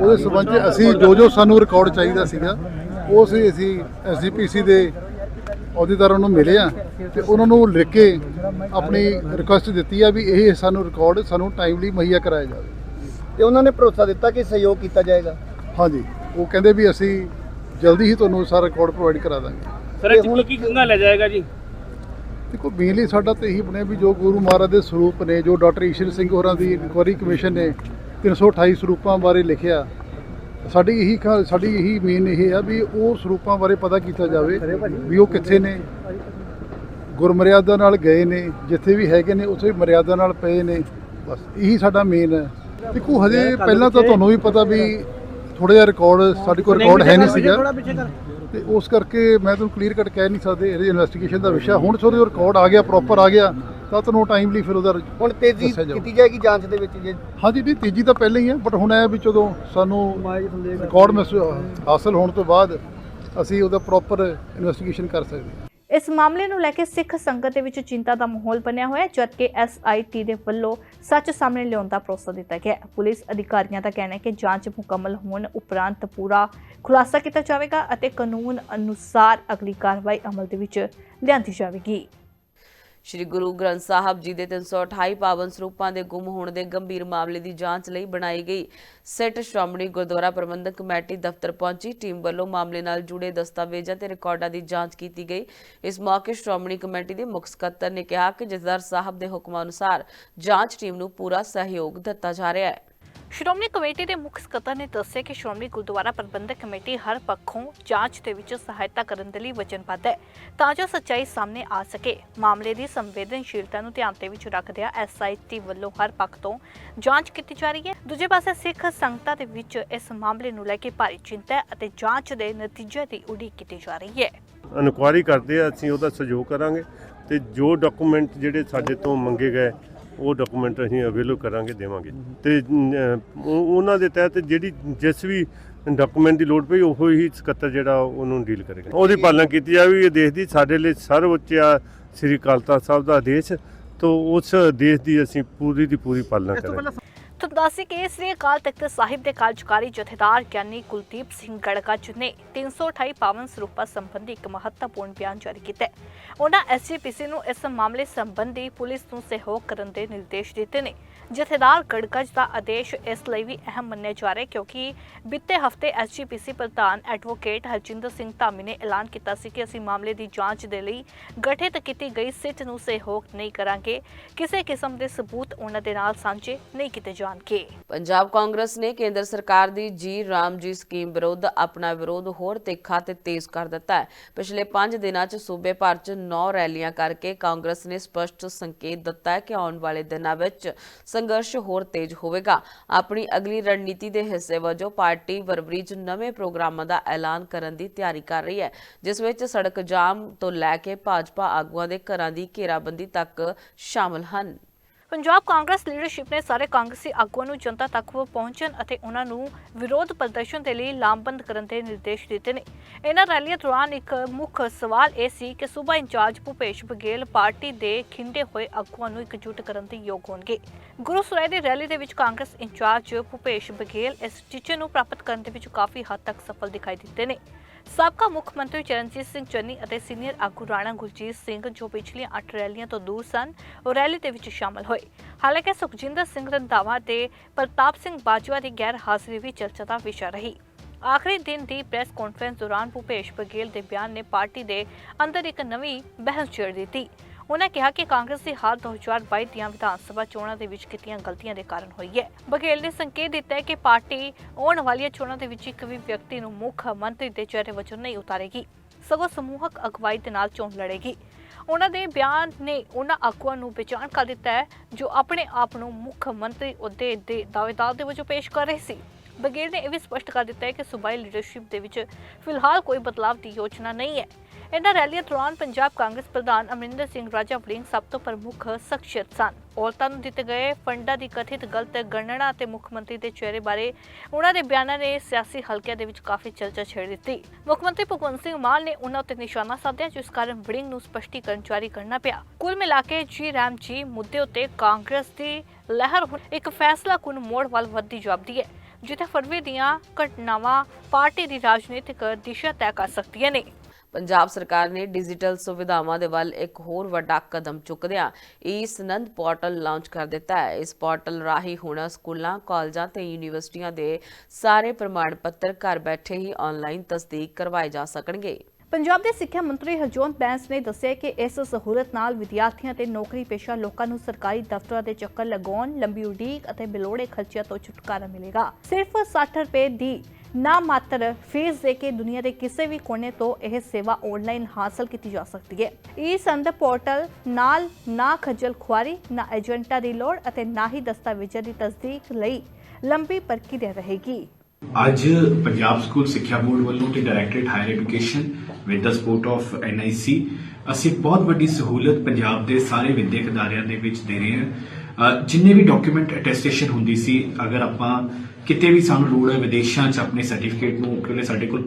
ਉਹਦੇ ਸੰਬੰਧ ਚ ਅਸੀਂ ਜੋ ਜੋ ਸਾਨੂੰ ਰਿਕਾਰਡ ਚਾਹੀਦਾ ਸੀਗਾ ਉਹ ਅਸੀਂ ਅਸੀਂ ਐਸਜੀਪੀਸੀ ਦੇ ਅਹੁਦੇਦਾਰਾਂ ਨੂੰ ਮਿਲੇ ਆ ਤੇ ਉਹਨਾਂ ਨੂੰ ਲਿਖ ਕੇ ਆਪਣੀ ਰਿਕੁਐਸਟ ਦਿੱਤੀ ਆ ਵੀ ਇਹ ਸਾਨੂੰ ਰਿਕਾਰਡ ਸਾਨੂੰ ਟਾਈਮਲੀ ਮੁਹੱਈਆ ਕਰਾਇਆ ਜਾਵੇ। ਤੇ ਉਹਨਾਂ ਨੇ ਭਰੋਸਾ ਦਿੱਤਾ ਕਿ ਸਹਿਯੋਗ ਕੀਤਾ ਜਾਏਗਾ? ਹਾਂਜੀ ਉਹ ਕਹਿੰਦੇ ਵੀ ਅਸੀਂ ਜਲਦੀ ਹੀ ਤੁਹਾਨੂੰ ਸਾਰਾ ਰਿਕਾਰਡ ਪ੍ਰੋਵਾਈਡ ਕਰਾ ਦਾਂਗੇ। ਸਰ ਇਹ ਕੀ ਕੀ ਕੰਗਾ ਲੈ ਜਾਏਗਾ ਜੀ? ਦੇਖੋ ਮੇਨਲੀ ਸਾਡਾ ਤਾਂ ਇਹੀ ਬਣਿਆ ਵੀ ਜੋ ਗੁਰੂ ਮਹਾਰਾਜ ਦੇ ਸਰੂਪ ਨੇ ਜੋ ਡਾਕਟਰ ਈਸ਼ਰ ਸਿੰਘ ਹੋਰਾਂ ਦੀ ਇਨਕੁਆਰੀ ਕਮਿਸ਼ਨ ਨੇ 328 ਸਰੂਪਾਂ ਬਾਰੇ ਲਿਖਿਆ ਸਾਡੀ ਇਹੀ ਸਾਡੀ ਇਹੀ ਮੇਨ ਇਹ ਆ ਵੀ ਉਹ ਸਰੂਪਾਂ ਬਾਰੇ ਪਤਾ ਕੀਤਾ ਜਾਵੇ ਵੀ ਉਹ ਕਿੱਥੇ ਨੇ। ਗੁਰਮਰਿਆਦਾ ਨਾਲ ਗਏ ਨੇ ਜਿੱਥੇ ਵੀ ਹੈਗੇ ਨੇ ਉੱਥੇ ਵੀ ਮਰਿਆਦਾ ਨਾਲ ਪਏ ਨੇ ਬਸ ਇਹੀ ਸਾਡਾ ਮੇਨ ਹੈ ਦੇਖੋ ਹਜੇ ਪਹਿਲਾਂ ਤਾਂ ਤੁਹਾਨੂੰ ਵੀ ਪਤਾ ਵੀ ਥੋੜਾ ਜਿਹਾ ਰਿਕਾਰਡ ਸਾਡੇ ਕੋਲ ਰਿਕਾਰਡ ਹੈ ਨਹੀਂ ਸੀਗਾ। ਤੇ ਉਸ ਕਰਕੇ ਮੈਂ ਤੁਹਾਨੂੰ ਕਲੀਅਰ ਕੱਟ ਕਹਿ ਨਹੀਂ ਸਕਦੇ ਇਹਦੀ ਇਨਵੈਸਟੀਗੇਸ਼ਨ ਦਾ ਵਿਸ਼ਾ ਹੁਣ ਸੋਦੇ ਰਿਕਾਰਡ ਆ ਗਿਆ ਪ੍ਰੋਪਰ ਆ ਗਿਆ ਤਾਂ ਤੁਹਾਨੂੰ ਟਾਈਮਲੀ ਫਿਰ ਉਹਦਾ ਹੁਣ ਤੇਜ਼ੀ। ਕੀਤੀ ਜਾਏਗੀ ਜਾਂਚ ਦੇ ਵਿੱਚ ਜੇ ਹਾਂਜੀ ਨਹੀਂ ਤੀਜੀ ਤਾਂ ਪਹਿਲਾਂ ਹੀ ਹੈ ਬਟ ਹੁਣ ਇਹ ਵੀ ਜਦੋਂ ਸਾਨੂੰ ਰਿਕਾਰਡ ਮਿਸ ਹਾਸਲ ਹੋਣ ਤੋਂ ਬਾਅਦ ਅਸੀਂ ਉਹਦਾ ਪ੍ਰੋਪਰ ਇਨਵੈਸਟੀਗੇਸ਼ਨ ਕਰ ਸਕਦੇ ਹਾਂ ਇਸ ਮਾਮਲੇ ਨੂੰ ਲੈ ਕੇ ਸਿੱਖ ਸੰਗਤ ਦੇ ਵਿੱਚ ਚਿੰਤਾ ਦਾ ਮਾਹੌਲ ਬਣਿਆ ਹੋਇਆ ਹੈ ਜਦਕਿ ਐਸਆਈਟੀ ਦੇ ਵੱਲੋਂ ਸੱਚ ਸਾਹਮਣੇ ਲਿਆਉਣ ਦਾ ਭਰੋਸਾ ਦਿੱਤਾ ਗਿਆ ਹੈ। ਪੁਲਿਸ ਅਧਿਕਾਰੀਆਂ ਦਾ ਕਹਿਣਾ ਹੈ ਕਿ ਜਾਂਚ ਮੁਕੰਮਲ ਹੋਣ ਉਪਰੰਤ ਪੂਰਾ ਖੁਲਾਸਾ ਕੀਤਾ ਜਾਵੇਗਾ ਅਤੇ ਕਾਨੂੰਨ ਅਨੁਸਾਰ ਅਗਲੀ ਕਾਰਵਾਈ ਅਮਲ ਦੇ ਵਿੱਚ ਲਿਆਂਦੀ ਜਾਵੇਗੀ। ਸ਼੍ਰੀ ਗੁਰੂ ਗ੍ਰੰਥ ਸਾਹਿਬ ਜੀ ਦੇ 328 ਪਾਵਨ ਸਰੂਪਾਂ ਦੇ ਗੁੰਮ ਹੋਣ ਦੇ ਗੰਭੀਰ ਮਾਮਲੇ ਦੀ ਜਾਂਚ ਲਈ ਬਣਾਈ ਗਈ। ਸਿੱਟ ਸ਼੍ਰੋਮਣੀ ਗੁਰਦੁਆਰਾ ਪ੍ਰਬੰਧਕ ਕਮੇਟੀ ਦਫ਼ਤਰ ਪਹੁੰਚੀ। ਟੀਮ ਵੱਲੋਂ ਮਾਮਲੇ ਨਾਲ ਜੁੜੇ ਦਸਤਾਵੇਜ਼ਾਂ ਤੇ ਰਿਕਾਰਡਾਂ ਦੀ ਜਾਂਚ ਕੀਤੀ ਗਈ। ਇਸ ਮੌਕੇ ਸ਼੍ਰੋਮਣੀ ਕਮੇਟੀ ਦੇ ਮੁੱਖ ਸਕੱਤਰ ਨੇ ਕਿਹਾ ਕਿ ਜਥੇਦਾਰ ਸਾਹਿਬ ਦੇ ਹੁਕਮਾਂ ਅਨੁਸਾਰ ਜਾਂਚ ਟੀਮ ਨੂੰ ਪੂਰਾ ਸਹਿਯੋਗ ਦਿੱਤਾ ਜਾ ਰਿਹਾ ਹੈ। ਸ਼੍ਰੋਮਣੀ ਕਮੇਟੀ ਦੇ ਮੁੱਖ ਸਕੱਤਰ ਨੇ ਦੱਸਿਆ ਕਿ ਸ਼੍ਰੋਮਣੀ ਗੁਰਦੁਆਰਾ ਪ੍ਰਬੰਧਕ ਕਮੇਟੀ ਹਰ ਪੱਖੋਂ ਜਾਂਚ ਦੇ ਵਿੱਚ ਸਹਾਇਤਾ ਕਰਨ ਦੇ ਲਈ ਵਚਨਬੱਧ ਹੈ। ਤਾਂ ਜੋ ਸੱਚਾਈ ਸਾਹਮਣੇ ਆ ਸਕੇ। ਮਾਮਲੇ ਦੀ ਸੰਵੇਦਨਸ਼ੀਲਤਾ ਨੂੰ ਧਿਆਨ ਦੇ ਵਿੱਚ ਰੱਖਦਿਆਂ ਐਸਆਈਟੀ ਵੱਲੋਂ ਹਰ ਪੱਖ ਤੋਂ ਜਾਂਚ ਕੀਤੀ ਜਾ ਰਹੀ ਹੈ। ਦੂਜੇ ਪਾਸੇ ਸਿੱਖ ਸੰਗਤਾਂ ਦੇ ਵਿੱਚ ਇਸ ਮਾਮਲੇ ਨੂੰ ਲੈ ਕੇ ਭਾਰੀ ਚਿੰਤਾ ਅਤੇ ਜਾਂਚ ਦੇ ਨਤੀਜੇ ਦੀ ਉਡੀਕ ਕੀਤੀ ਜਾ ਰਹੀ ਹੈ। ਇਨਕੁਆਇਰੀ ਕਰਦੇ ਆ ਅਸੀਂ ਉਹਦਾ ਸਹਿਯੋਗ ਕਰਾਂਗੇ ਤੇ ਜੋ ਡਾਕੂਮੈਂਟ ਜਿਹੜੇ ਸਾਡੇ ਤੋਂ ਮੰਗੇ ਗਏ ਉਹ ਡਾਕੂਮੈਂਟ ਅਸੀਂ ਅਵੇਲੇਬਲ ਕਰਾਂਗੇ ਦੇਵਾਂਗੇ। ਤੇ ਉਹਨਾਂ ਦੇ ਤਹਿਤ ਜਿਹੜੀ ਜਿਸ ਵੀ ਡਾਕੂਮੈਂਟ ਦੀ ਲੋੜ ਪਈ ਉਹ ਹੀ ਸਕੱਤਰ ਜਿਹੜਾ ਉਹਨੂੰ ਡੀਲ ਕਰੇਗਾ। ਉਹਦੀ ਪਾਲਣਾ ਕੀਤੀ ਜਾਵੇ ਇਹ ਦੇਸ਼ ਦੀ ਸਾਡੇ ਲਈ ਸਰਵਉੱਚ ਆ ਸ੍ਰੀ ਅਕਾਲ ਤਖਤ ਸਾਹਿਬ ਦਾ ਆਦੇਸ਼। ਤੋਂ ਉਸ ਆਦੇਸ਼ ਦੀ ਅਸੀਂ ਪੂਰੀ ਦੀ ਪੂਰੀ ਪਾਲਣਾ ਕਰਾਂਗੇ। ਤੁਹਾਨੂੰ ਦੱਸ ਕਿ ਸ੍ਰੀ ਅਕਾਲ ਤਖਤ ਸਾਹਿਬ ਦੇ ਕਾਰਜਕਾਰੀ ਜਥੇਦਾਰ ਗਿਆਨੀ ਕੁਲਦੀਪ ਸਿੰਘ ਗੜਗੱਜ ਨੇ 328 ਪਾਵਨ ਸਰੂਪਾਂ ਸੰਬੰਧੀ ਇੱਕ ਮਹੱਤਵਪੂਰਨ ਬਿਆਨ ਜਾਰੀ ਕੀਤਾ ਉਹਨਾਂ ਐਸਜੀਪੀਸੀ ਨੂੰ ਇਸ ਮਾਮਲੇ ਸੰਬੰਧੀ ਪੁਲਿਸ ਨੂੰ ਸਹਿਯੋਗ ਕਰਨ ਦੇ ਨਿਰਦੇਸ਼ ਦਿੱਤੇ ਨੇ ਜਥੇਦਾਰ ਗੜਗੱਜ ਦਾ ਆਦੇਸ਼ ਇਸ ਲਈ ਵੀ ਅਹਿਮ ਮੰਨਿਆ ਜਾ ਰਿਹਾ ਕਿਉਂਕਿ ਬੀਤੇ ਹਫ਼ਤੇ ਐਸਜੀਪੀਸੀ ਪ੍ਰਧਾਨ ਐਡਵੋਕੇਟ ਹਰਜਿੰਦਰ ਸਿੰਘ ਧਾਮੀ ਨੇ ਐਲਾਨ ਕੀਤਾ ਸੀ ਕਿ ਅਸੀਂ ਮਾਮਲੇ ਦੀ ਜਾਂਚ ਦੇ ਲਈ ਗਠਿਤ ਕੀਤੀ ਗਈ ਸਿੱਟ ਨੂੰ ਸਹਿਯੋਗ ਨਹੀਂ ਕਰਾਂਗੇ ਕਿਸੇ ਕਿਸਮ ਦੇ ਸਬੂਤ ਉਹਨਾਂ ਦੇ ਨਾਲ ਸਾਂਝੇ ਨਹੀਂ ਕੀਤੇ ਜਾਣਗੇ ਪੰਜਾਬ ਕਾਂਗਰਸ ਨੇ ਕੇਂਦਰ ਸਰਕਾਰ ਦੀ ਜੀ ਰਾਮ ਜੀ ਸਕੀਮ ਵਿਰੁੱਧ ਆਪਣਾ ਵਿਰੋਧ ਹੋਰ ਤਿੱਖਾ ਤੇ ਤੇਜ਼ ਕਰ ਦਿੱਤਾ ਹੈ। ਪਿਛਲੇ 5 ਦਿਨਾਂ 'ਚ ਸੂਬੇ ਭਰ 'ਚ 9 ਰੈਲੀਆਂ ਕਰਕੇ ਕਾਂਗਰਸ ਨੇ ਸਪਸ਼ਟ ਸੰਕੇਤ ਦਿੱਤਾ ਹੈ ਕਿ ਆਉਣ ਵਾਲੇ ਦਿਨਾਂ ਵਿੱਚ ਸੰਘਰਸ਼ ਹੋਰ ਤੇਜ਼ ਹੋਵੇਗਾ। ਆਪਣੀ ਅਗਲੀ ਰਣਨੀਤੀ ਦੇ ਹਿੱਸੇ ਵਜੋਂ ਪਾਰਟੀ ਫਰਵਰੀ 'ਚ ਨਵੇਂ ਪ੍ਰੋਗਰਾਮਾਂ ਦਾ ਐਲਾਨ ਕਰਨ ਦੀ ਤਿਆਰੀ ਕਰ ਰਹੀ ਹੈ, ਜਿਸ ਵਿੱਚ ਸੜਕ ਜਾਮ ਤੋਂ ਲੈ ਕੇ ਭਾਜਪਾ ਆਗੂਆਂ ਦੇ ਘਰਾਂ ਦੀ ਘੇਰਾਬੰਦੀ ਤੱਕ ਸ਼ਾਮਲ ਹਨ। ਪੰਜਾਬ ਕਾਂਗਰਸ ਲੀਡਰਸ਼ਿਪ ਨੇ ਸਾਰੇ ਕਾਂਗਰਸੀ ਆਗੂਆਂ ਨੂੰ ਜਨਤਾ ਤੱਕ ਪਹੁੰਚਣ ਅਤੇ ਉਹਨਾਂ ਨੂੰ ਵਿਰੋਧ ਪ੍ਰਦਰਸ਼ਨ ਦੇ ਲਈ ਲਾਮਬੰਦ ਕਰਨ ਦੇ ਨਿਰਦੇਸ਼ ਦਿੱਤੇ ਨੇ। ਇਹਨਾਂ ਰੈਲੀਆਂ ਦੌਰਾਨ ਇੱਕ ਮੁੱਖ ਸਵਾਲ ਇਹ ਸੀ ਕਿ ਸੂਬਾ ਇੰਚਾਰਜ ਭੁਪੇਸ਼ ਬਘੇਲ ਪਾਰਟੀ ਦੇ ਖਿੰਡੇ ਹੋਏ ਆਗੂਆਂ ਨੂੰ ਇਕਜੁੱਟ ਕਰਨ ਦੇ ਯੋਗ ਹੋਣਗੇ। ਗੁਰੂ ਸਰਾਏ ਦੀ ਰੈਲੀ ਦੇ ਵਿੱਚ ਕਾਂਗਰਸ ਇੰਚਾਰਜ ਭੁਪੇਸ਼ ਬਘੇਲ ਇਸ ਟੀਚੇ ਨੂੰ ਪ੍ਰਾਪਤ ਕਰਨ ਦੇ ਵਿੱਚ ਕਾਫੀ ਹੱਦ ਤੱਕ ਸਫਲ ਦਿਖਾਈ ਦਿੱਤੇ ਨੇ। ਸਾਬਕਾ ਮੁੱਖ ਮੰਤਰੀ ਚਰਨਜੀਤ ਸਿੰਘ ਚੰਨੀ ਅਤੇ ਸੀਨੀਅਰ ਆਗੂ ਰਾਣਾ ਗੁਰਜੀਤ ਸਿੰਘ ਜੋ ਪਿਛਲੀਆਂ 8 ਰੈਲੀਆਂ ਤੋਂ ਦੂਰ ਸਨ, ਉਹ ਰੈਲੀ ਦੇ ਵਿੱਚ ਸ਼ਾਮਲ ਹੋਏ। ਹਾਲਾਂਕਿ ਸੁਖਜਿੰਦਰ ਸਿੰਘ ਰੰਧਾਵਾ ਤੇ ਪ੍ਰਤਾਪ ਸਿੰਘ ਬਾਜਵਾ ਦੀ ਗੈਰ ਹਾਜ਼ਰੀ ਵੀ ਚਰਚਾ ਦਾ ਵਿਸ਼ਾ ਰਹੀ। ਆਖਰੀ ਦਿਨ ਦੀ ਪ੍ਰੈਸ ਕਾਨਫਰੰਸ ਦੌਰਾਨ ਭੁਪੇਸ਼ ਬਘੇਲ ਦੇ ਬਿਆਨ ਨੇ ਪਾਰਟੀ ਦੇ ਅੰਦਰ ਇੱਕ ਨਵੀਂ ਬਹਿਸ ਛੇੜ ਦਿੱਤੀ। ਉਹਨਾਂ ਕਿਹਾ ਕਿ ਕਾਂਗਰਸ ਦੀ ਹਾਰ 2022 ਦੀਆਂ ਵਿਧਾਨ ਸਭਾ ਚੋਣਾਂ ਦੇ ਵਿੱਚ ਕੀਤੀਆਂ ਗਲਤੀਆਂ ਦੇ ਕਾਰਨ ਹੋਈ ਹੈ। ਬਘੇਲ ਨੇ ਸੰਕੇਤ ਦਿੱਤਾ ਹੈ ਕਿ ਪਾਰਟੀ ਆਉਣ ਵਾਲੀਆਂ ਚੋਣਾਂ ਦੇ ਵਿੱਚ ਇੱਕ ਵੀ ਵਿਅਕਤੀ ਨੂੰ ਮੁੱਖ ਮੰਤਰੀ ਦੇ ਚਿਹਰੇ ਵਜੋਂ ਨਹੀਂ ਉਤਾਰੇਗੀ, ਸਗੋਂ ਸਮੂਹਕ ਅਗਵਾਈ ਦੇ ਨਾਲ ਚੋਣ ਲੜੇਗੀ। ਉਹਨਾਂ ਦੇ ਬਿਆਨ ਨੇ ਉਹਨਾਂ ਆਗੂਆਂ ਨੂੰ ਪਛਾਣ ਕਰ ਦਿੱਤਾ ਹੈ, ਜੋ ਆਪਣੇ ਆਪ ਨੂੰ ਮੁੱਖ ਮੰਤਰੀ ਅਹੁਦੇ ਦੇ ਦਾਅਵੇਦਾਰ ਦੇ ਵਜੋਂ ਪੇਸ਼ ਕਰ ਰਹੇ ਸੀ। ਬਗੇਲ ਨੇ ਇਹ ਵੀ ਸਪਸ਼ਟ ਕਰ ਦਿੱਤਾ ਹੈ ਕਿ ਸੂਬਾਈ ਲੀਡਰਸ਼ਿਪ ਦੇ ਵਿੱਚ ਫਿਲਹਾਲ ਕੋਈ ਬਦਲਾਅ ਦੀ ਯੋਜਨਾ ਨਹੀਂ ਹੈ। ਇਹਨਾਂ ਰੈਲੀਆਂ ਦੌਰਾਨ ਪੰਜਾਬ ਕਾਂਗਰਸ ਪ੍ਰਧਾਨ ਅਮਰਿੰਦਰ ਸਿੰਘ ਰਾਜਾ ਵੜਿੰਗ ਸਭ ਤੋਂ ਪ੍ਰਮੁੱਖ ਸ਼ਖਸੀਅਤ ਸਨ। ਔਰਤਾਂ ਨੂੰ ਦਿੱਤੇ ਗਏ ਫੰਡਾਂ ਦੀ ਕਥਿਤ ਗਲਤ ਗਣਨਾ ਅਤੇ ਮੁੱਖ ਮੰਤਰੀ ਦੇ ਚਿਹਰੇ ਬਾਰੇ ਉਹਨਾਂ ਦੇ ਬਿਆਨਾਂ ਨੇ ਸਿਆਸੀ ਹਲਕਿਆਂ ਦੇ ਵਿੱਚ ਕਾਫੀ ਚਰਚਾ ਛੇੜ ਦਿੱਤੀ। ਮੁੱਖ ਮੰਤਰੀ ਭਗਵੰਤ ਸਿੰਘ ਮਾਨ ਨੇ ਉਹਨਾਂ ਉੱਤੇ ਨਿਸ਼ਾਨਾ ਸਾਧਿਆ, ਜਿਸ ਕਾਰਨ ਵੜਿੰਗ ਨੂੰ ਸਪਸ਼ਟੀਕਰਨ ਜਾਰੀ ਕਰਨਾ ਪਿਆ। ਕੁੱਲ ਮਿਲਾ ਕੇ ਜੀ ਰਾਮ ਜੀ ਮੁੱਦੇ ਉੱਤੇ ਕਾਂਗਰਸ ਦੀ ਲਹਿਰ ਹੁਣ ਇੱਕ ਫੈਸਲਾ ਕੁਨ ਮੋੜ ਵੱਲ ਵੱਧਦੀ ਜਾਪਦੀ ਹੈ, ਜਿੱਥੇ ਫਰਵਰੀ ਦੀਆਂ ਘਟਨਾਵਾਂ ਪਾਰਟੀ ਦੀ ਰਾਜਨੀਤਿਕ ਦਿਸ਼ਾ ਤੈਅ ਕਰ ਸਕਦੀਆਂ ਨੇ। ਪੰਜਾਬ ਸਰਕਾਰ ਨੇ ਡਿਜੀਟਲ ਸੁਵਿਧਾਵਾਂ ਦੇ ਵੱਲ ਇੱਕ ਹੋਰ ਵੱਡਾ ਕਦਮ ਚੁੱਕਦਿਆਂ ਈ ਸਨੰਦ ਪੋਰਟਲ ਲਾਂਚ ਕਰ ਦਿੱਤਾ ਹੈ। ਇਸ ਪੋਰਟਲ ਰਾਹੀਂ ਹੁਣ ਸਕੂਲਾਂ, ਕਾਲਜਾਂ ਤੇ ਯੂਨੀਵਰਸਿਟੀਆਂ ਦੇ ਸਾਰੇ ਪ੍ਰਮਾਣ ਪੱਤਰ ਘਰ ਬੈਠੇ ਹੀ ਆਨਲਾਈਨ ਤਸਦੀਕ ਕਰਵਾਏ ਜਾ ਸਕਣਗੇ। ਪੰਜਾਬ ਦੇ ਸਿੱਖਿਆ ਮੰਤਰੀ ਹਰਜੋਤ ਬੈਂਸ ਨੇ ਦੱਸਿਆ ਕਿ ਇਸ ਸਹੂਲਤ ਨਾਲ ਵਿਦਿਆਰਥੀਆਂ ਤੇ ਨੌਕਰੀ ਪੇਸ਼ਾ ਲੋਕਾਂ ਨੂੰ ਸਰਕਾਰੀ ਦਫ਼ਤਰਾਂ ਦੇ ਚੱਕਰ ਲਗਾਉਣ, ਲੰਬੀ ਉਡੀਕ ਅਤੇ ਬਿਲੋੜੇ ਖਰਚਿਆਂ ਤੋਂ ਛੁਟਕਾਰਾ ਮਿਲੇਗਾ। ਸਿਰਫ 60 ਰੁਪਏ ਦੀ ਨਾ ਮਾਤਰ ਫੀਸ ਦੇ ਕੇ ਦੁਨੀਆ ਦੇ ਕਿਸੇ ਵੀ ਕੋਨੇ ਤੋਂ ਇਹ ਸੇਵਾ ਆਨਲਾਈਨ ਹਾਸਲ ਕੀਤੀ ਜਾ ਸਕਦੀ ਹੈ। ਇਹ ਸੰਦ ਪੋਰਟਲ ਨਾਲ ਨਾ ਖੱਜਲ ਖੁਆਰੀ ਨਾ ਏਜੰਟਾਂ ਦੀ ਲੋੜ ਅਤੇ ਨਾ ਹੀ ਦਸਤਾਵੇਜ਼ਾਂ ਦੀ ਤਸਦੀਕ ਲਈ ਲੰਬੀ ਪ੍ਰਕਿਰਿਆ ਰਹੇਗੀ। ਅੱਜ ਪੰਜਾਬ ਸਕੂਲ ਸਿੱਖਿਆ ਬੋਰਡ ਵੱਲੋਂ ਤੇ ਡਾਇਰੈਕਟਰੇਟ ਹਾਇਰ ਐਜੂਕੇਸ਼ਨ ਵਿਦ ਦਾ ਸਪੋਰਟ ਆਫ ਐਨਆਈਸੀ ਅਸੀਂ ਬਹੁਤ ਵੱਡੀ ਸਹੂਲਤ ਪੰਜਾਬ ਦੇ ਸਾਰੇ ਵਿਦਿਅਕ ਅਦਾਰਿਆਂ ਦੇ ਵਿੱਚ ਦੇ ਰਹੇ ਹਾਂ। ਅ, ਜਿੰਨੇ ਵੀ ਡਾਕੂਮੈਂਟ ਅਟੈਸਟੇਸ਼ਨ ਹੁੰਦੀ ਸੀ ਅਗਰ ਆਪਾਂ ਕਿਤੇ ਵੀ ਸਾਨੂੰ ਲੋੜ ਹੈ ਵਿਦੇਸ਼ਾਂ 'ਚ ਆਪਣੇ ਸਰਟੀਫਿਕੇਟ ਨੂੰ ਕਿਉਂਕਿ ਸਾਡੇ ਕੋਲ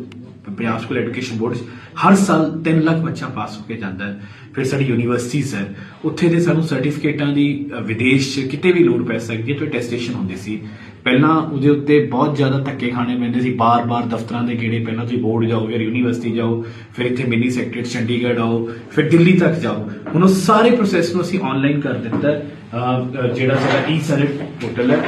ਪੰਜਾਬ ਸਕੂਲ ਐਜੂਕੇਸ਼ਨ ਬੋਰਡ 'ਚ ਹਰ ਸਾਲ 3 ਲੱਖ ਬੱਚਾ ਪਾਸ ਹੋ ਕੇ ਜਾਂਦਾ ਹੈ। ਫਿਰ ਸਾਡੀ ਯੂਨੀਵਰਸਿਟੀਜ਼ ਹੈ। ਉੱਥੇ ਦੇ ਸਾਨੂੰ ਸਰਟੀਫਿਕੇਟਾਂ ਦੀ ਵਿਦੇਸ਼ 'ਚ ਕਿਤੇ ਵੀ ਲੋੜ ਪੈ ਸਕਦੀ ਹੈ ਤੇ ਟੈਸਟੇਸ਼ਨ ਹੁੰਦੀ ਸੀ। ਪਹਿਲਾਂ ਉਹਦੇ ਉੱਤੇ ਬਹੁਤ ਜ਼ਿਆਦਾ ਧੱਕੇ ਖਾਣੇ ਪੈਂਦੇ ਸੀ। ਬਾਰ-ਬਾਰ ਦਫ਼ਤਰਾਂ ਦੇ ਗੇੜੇ ਪਹਿਲਾਂ ਤੁਸੀਂ ਬੋਰਡ ਜਾਓ, ਫਿਰ ਯੂਨੀਵਰਸਿਟੀ ਜਾਓ, ਫਿਰ ਇੱਥੇ ਮਿਨੀ ਸੈਕਟਰੀ ਚੰਡੀਗੜ੍ਹ ਆਓ, ਫਿਰ ਦਿੱਲੀ ਤੱਕ ਜਾਓ। ਹੁਣ ਉਹ ਸਾਰੇ ਪ੍ਰੋਸੈਸ ਨੂੰ ਅਸੀਂ ਆਨਲਾਈਨ ਕਰ ਦਿੱਤਾ ਜਿਹੜਾ ਸਾਡਾ ਈ ਸਰਟ ਪੋਰਟਲ ਹੈ।